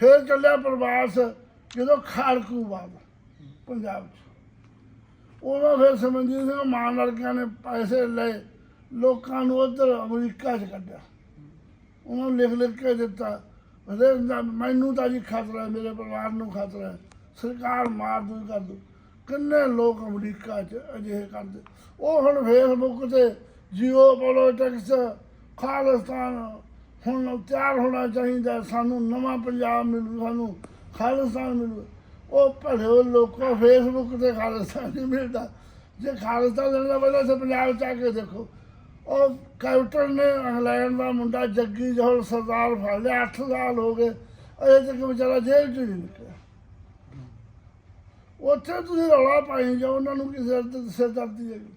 ਫਿਰ ਚੱਲਿਆ ਪ੍ਰਵਾਸ ਜਦੋਂ ਖਾੜਕੂ ਬਾਦ ਪੰਜਾਬ 'ਚ। ਉਦੋਂ ਫਿਰ ਸਮਝੀ ਸਿੰਘ ਮਾਂ ਲੜਕਿਆਂ ਨੇ ਪੈਸੇ ਲਏ ਲੋਕਾਂ ਨੂੰ ਉਧਰ ਅਮਰੀਕਾ 'ਚ ਕੱਢਿਆ। ਉਹਨਾਂ ਨੂੰ ਲਿਖ ਲਿਖ ਕੇ ਦਿੱਤਾ ਮੈਨੂੰ ਤਾਂ ਜੀ ਖਤਰਾ ਮੇਰੇ ਪਰਿਵਾਰ ਨੂੰ ਖਤਰਾ ਹੈ। ਸਰਕਾਰ ਮਾਰ ਦੂ ਕਰ ਦੂ ਕਿੰਨੇ ਲੋਕ ਅਮਰੀਕਾ 'ਚ ਅਜਿਹੇ ਕਰਦੇ। ਉਹ ਹੁਣ ਫੇਸਬੁੱਕ ਤੇ ਜੀਓ ਪੋਲਿਟਿਕਸ, ਖਾਲਿਸਤਾਨ ਹੁਣ ਤਿਆਰ ਹੋਣਾ ਚਾਹੀਦਾ। ਸਾਨੂੰ ਨਵਾਂ ਪੰਜਾਬ ਮਿਲੂ, ਸਾਨੂੰ ਖਾਲਿਸਤਾਨ ਮਿਲੂ। ਉਹ ਭਲੇ ਲੋਕੋ ਫੇਸਬੁੱਕ ਤੇ ਖਾਲਿਸਤਾਨ ਨਹੀਂ ਮਿਲਦਾ। ਜੇ ਖਾਲਿਸਤਾਨ ਲੈਣਾ ਪਹਿਲਾਂ ਸੇ ਪੰਜਾਬ ਚ ਆ ਕੇ ਦੇਖੋ। ਉਹ ਕੈਪਟਨ ਨੇ ਇੰਗਲੈਂਡ ਦਾ ਮੁੰਡਾ ਜੱਗੀ ਜੋਹਲ ਸਰਦਾਰ ਫੜ ਲਿਆ 8 ਸਾਲ ਹੋ ਗਏ। ਅਜੇ ਤੱਕ ਵਿਚਾਰਾ ਜੇਲ੍ਹ ਚ ਨਹੀਂ ਨਿਕਲਿਆ। ਉੱਥੇ ਤੁਸੀਂ ਰੌਲਾ ਪਾਈ ਜਾਓ, ਉਹਨਾਂ ਨੂੰ ਕਿਸੇ ਤੇ ਸਿਰਦਰਦੀ ਹੈਗੀ।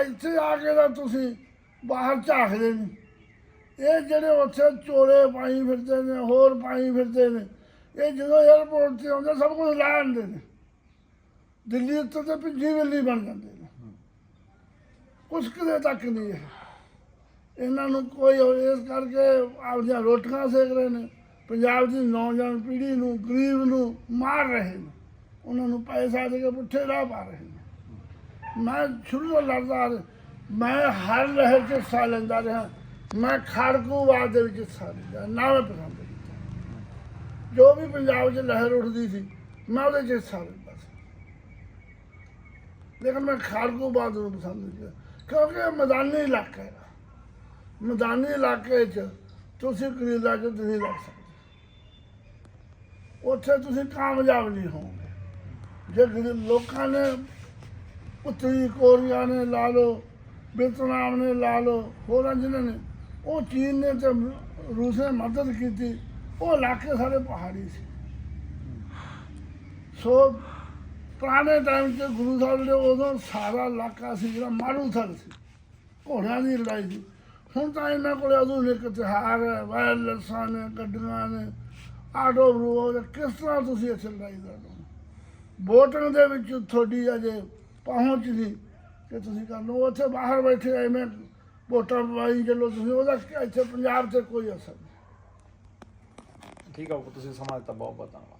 ਇੱਥੇ ਆ ਕੇ ਤਾਂ ਤੁਸੀਂ ਬਾਹਰ ਝਾਕਦੇ ਨਹੀਂ ਇਹ ਜਿਹੜੇ ਉੱਥੇ ਚੋਲੇ ਪਾਈ ਫਿਰਦੇ ਨੇ, ਹੋਰ ਪਾਈ ਫਿਰਦੇ ਨੇ, ਇਹ ਜਦੋਂ 에어ਪੋਰਟ ਤੇ ਆਉਂਦੇ, ਸਭ ਕੁਝ ਲੈ ਆਉਂਦੇ ਨੇ। ਦਿੱਲੀ ਉੱਤੇ ਤਾਂ ਪਿੱਛੇ ਵੇਲੀ ਬਣ ਜਾਂਦੇ ਨੇ। ਕੁਛ ਕਿਤੇ ਤੱਕ ਨਹੀਂ ਹੈ। ਇਹਨਾਂ ਨੂੰ ਕੋਈ ਇਸ ਕਰਕੇ ਆਪਦੀਆਂ ਰੋਟੀਆਂ ਸੇਕ ਰਹੇ ਨੇ। ਪੰਜਾਬ ਦੀ ਨੌਜਵਾਨ ਪੀੜ੍ਹੀ ਨੂੰ, ਗਰੀਬ ਨੂੰ ਮਾਰ ਰਹੇ ਨੇ। ਉਹਨਾਂ ਨੂੰ ਪੈਸਾ ਦੇ ਕੇ ਪੁੱਠੇ ਰਾਹ ਪਾ ਰਹੇ ਨੇ। ਮੈਂ ਸ਼ੁਰੂ ਤੋਂ ਲੜਦਾ ਮੈਂ ਹਰ ਲਹਿਰ 'ਚ ਹਿੱਸਾ ਲੈਂਦਾ ਰਿਹਾ। ਮੈਂ ਖਾੜਕੂਵਾਦ ਦੇ ਵਿੱਚ ਹਿੱਸਾ ਲਿਆ ਨਾ ਮੈਂ ਪਸੰਦ ਕੀਤਾ। ਜੋ ਵੀ ਪੰਜਾਬ 'ਚ ਲਹਿਰ ਉੱਠਦੀ ਸੀ, ਮੈਂ ਉਹਦੇ 'ਚ ਹਿੱਸਾ ਲੈਂਦਾ ਸੀ। ਲੇਕਿਨ ਮੈਂ ਖਾੜਕੂਵਾਦ ਨੂੰ ਪਸੰਦ ਨਹੀਂ ਕੀਤਾ। ਕਿਉਂਕਿ ਮੈਦਾਨੀ ਇਲਾਕਾ ਹੈ। ਮੈਦਾਨੀ ਇਲਾਕੇ 'ਚ ਤੁਸੀਂ ਕਰੀਲਾ 'ਚ ਨਹੀਂ ਲੱਗ ਸਕਦੇ। ਉੱਥੇ ਤੁਸੀਂ ਕਾਮਯਾਬ ਨਹੀਂ ਹੋਵੋਗੇ। ਜੇ ਗਰੀਬ ਲੋਕਾਂ ਨੇ ਉੱਤਰੀ ਕੋਰੀਆ ਨੇ ਲਾ ਲਓ, ਵੀਅਤਨਾਮ ਨੇ ਲਾ ਲਓ, ਹੋਰਾਂ ਜਿਨ੍ਹਾਂ ਨੇ, ਉਹ ਚੀਨ ਨੇ ਤੇ ਰੂਸ ਨੇ ਮਦਦ ਕੀਤੀ, ਉਹ ਇਲਾਕੇ ਸਾਰੇ ਪਹਾੜੀ ਸੀ। ਸੋ ਪੁਰਾਣੇ ਟਾਈਮ 'ਚ ਗੁਰੂ ਸਾਹਿਬ ਦੇ ਉਦੋਂ ਸਾਰਾ ਇਲਾਕਾ ਸੀ, ਜਿਹੜਾ ਮਾਰੂਥਲ ਸੀ, ਘੋੜਿਆਂ ਦੀ ਲੜਾਈ ਸੀ। ਹੁਣ ਤਾਂ ਇਹਨਾਂ ਕੋਲ ਆਧੁਨਿਕ ਤਿਉਹਾਰ ਹੈ ਵਾਇਰਲੈਸਾਂ ਨੇ, ਗੱਡੀਆਂ ਨੇ ਆਟੋ ਬਰੂ ਕਿਸ ਤਰ੍ਹਾਂ ਤੁਸੀਂ ਇੱਥੇ ਲੜਾਈ ਕਰਦੇ ਹੋ ਵੋਟਿੰਗ ਦੇ ਵਿੱਚ ਤੁਹਾਡੀ ਅਜੇ ਪਹੁੰਚ ਨਹੀਂ ਕਿ ਤੁਸੀਂ ਕਰ ਲਓ। ਉੱਥੇ ਬਾਹਰ ਬੈਠੇ ਐਵੇਂ ਵੋਟਾਂ ਪਾਈ ਚੱਲੋ ਤੁਸੀਂ, ਉਹਦਾ ਇੱਥੇ ਪੰਜਾਬ ਤੇ ਕੋਈ ਅਸਰ ਨਹੀਂ। ਠੀਕ ਆ ਬਾਪੂ ਤੁਸੀਂ ਸਮਾਂ ਦਿੱਤਾ, ਬਹੁਤ ਬਹੁਤ ਧੰਨਵਾਦ।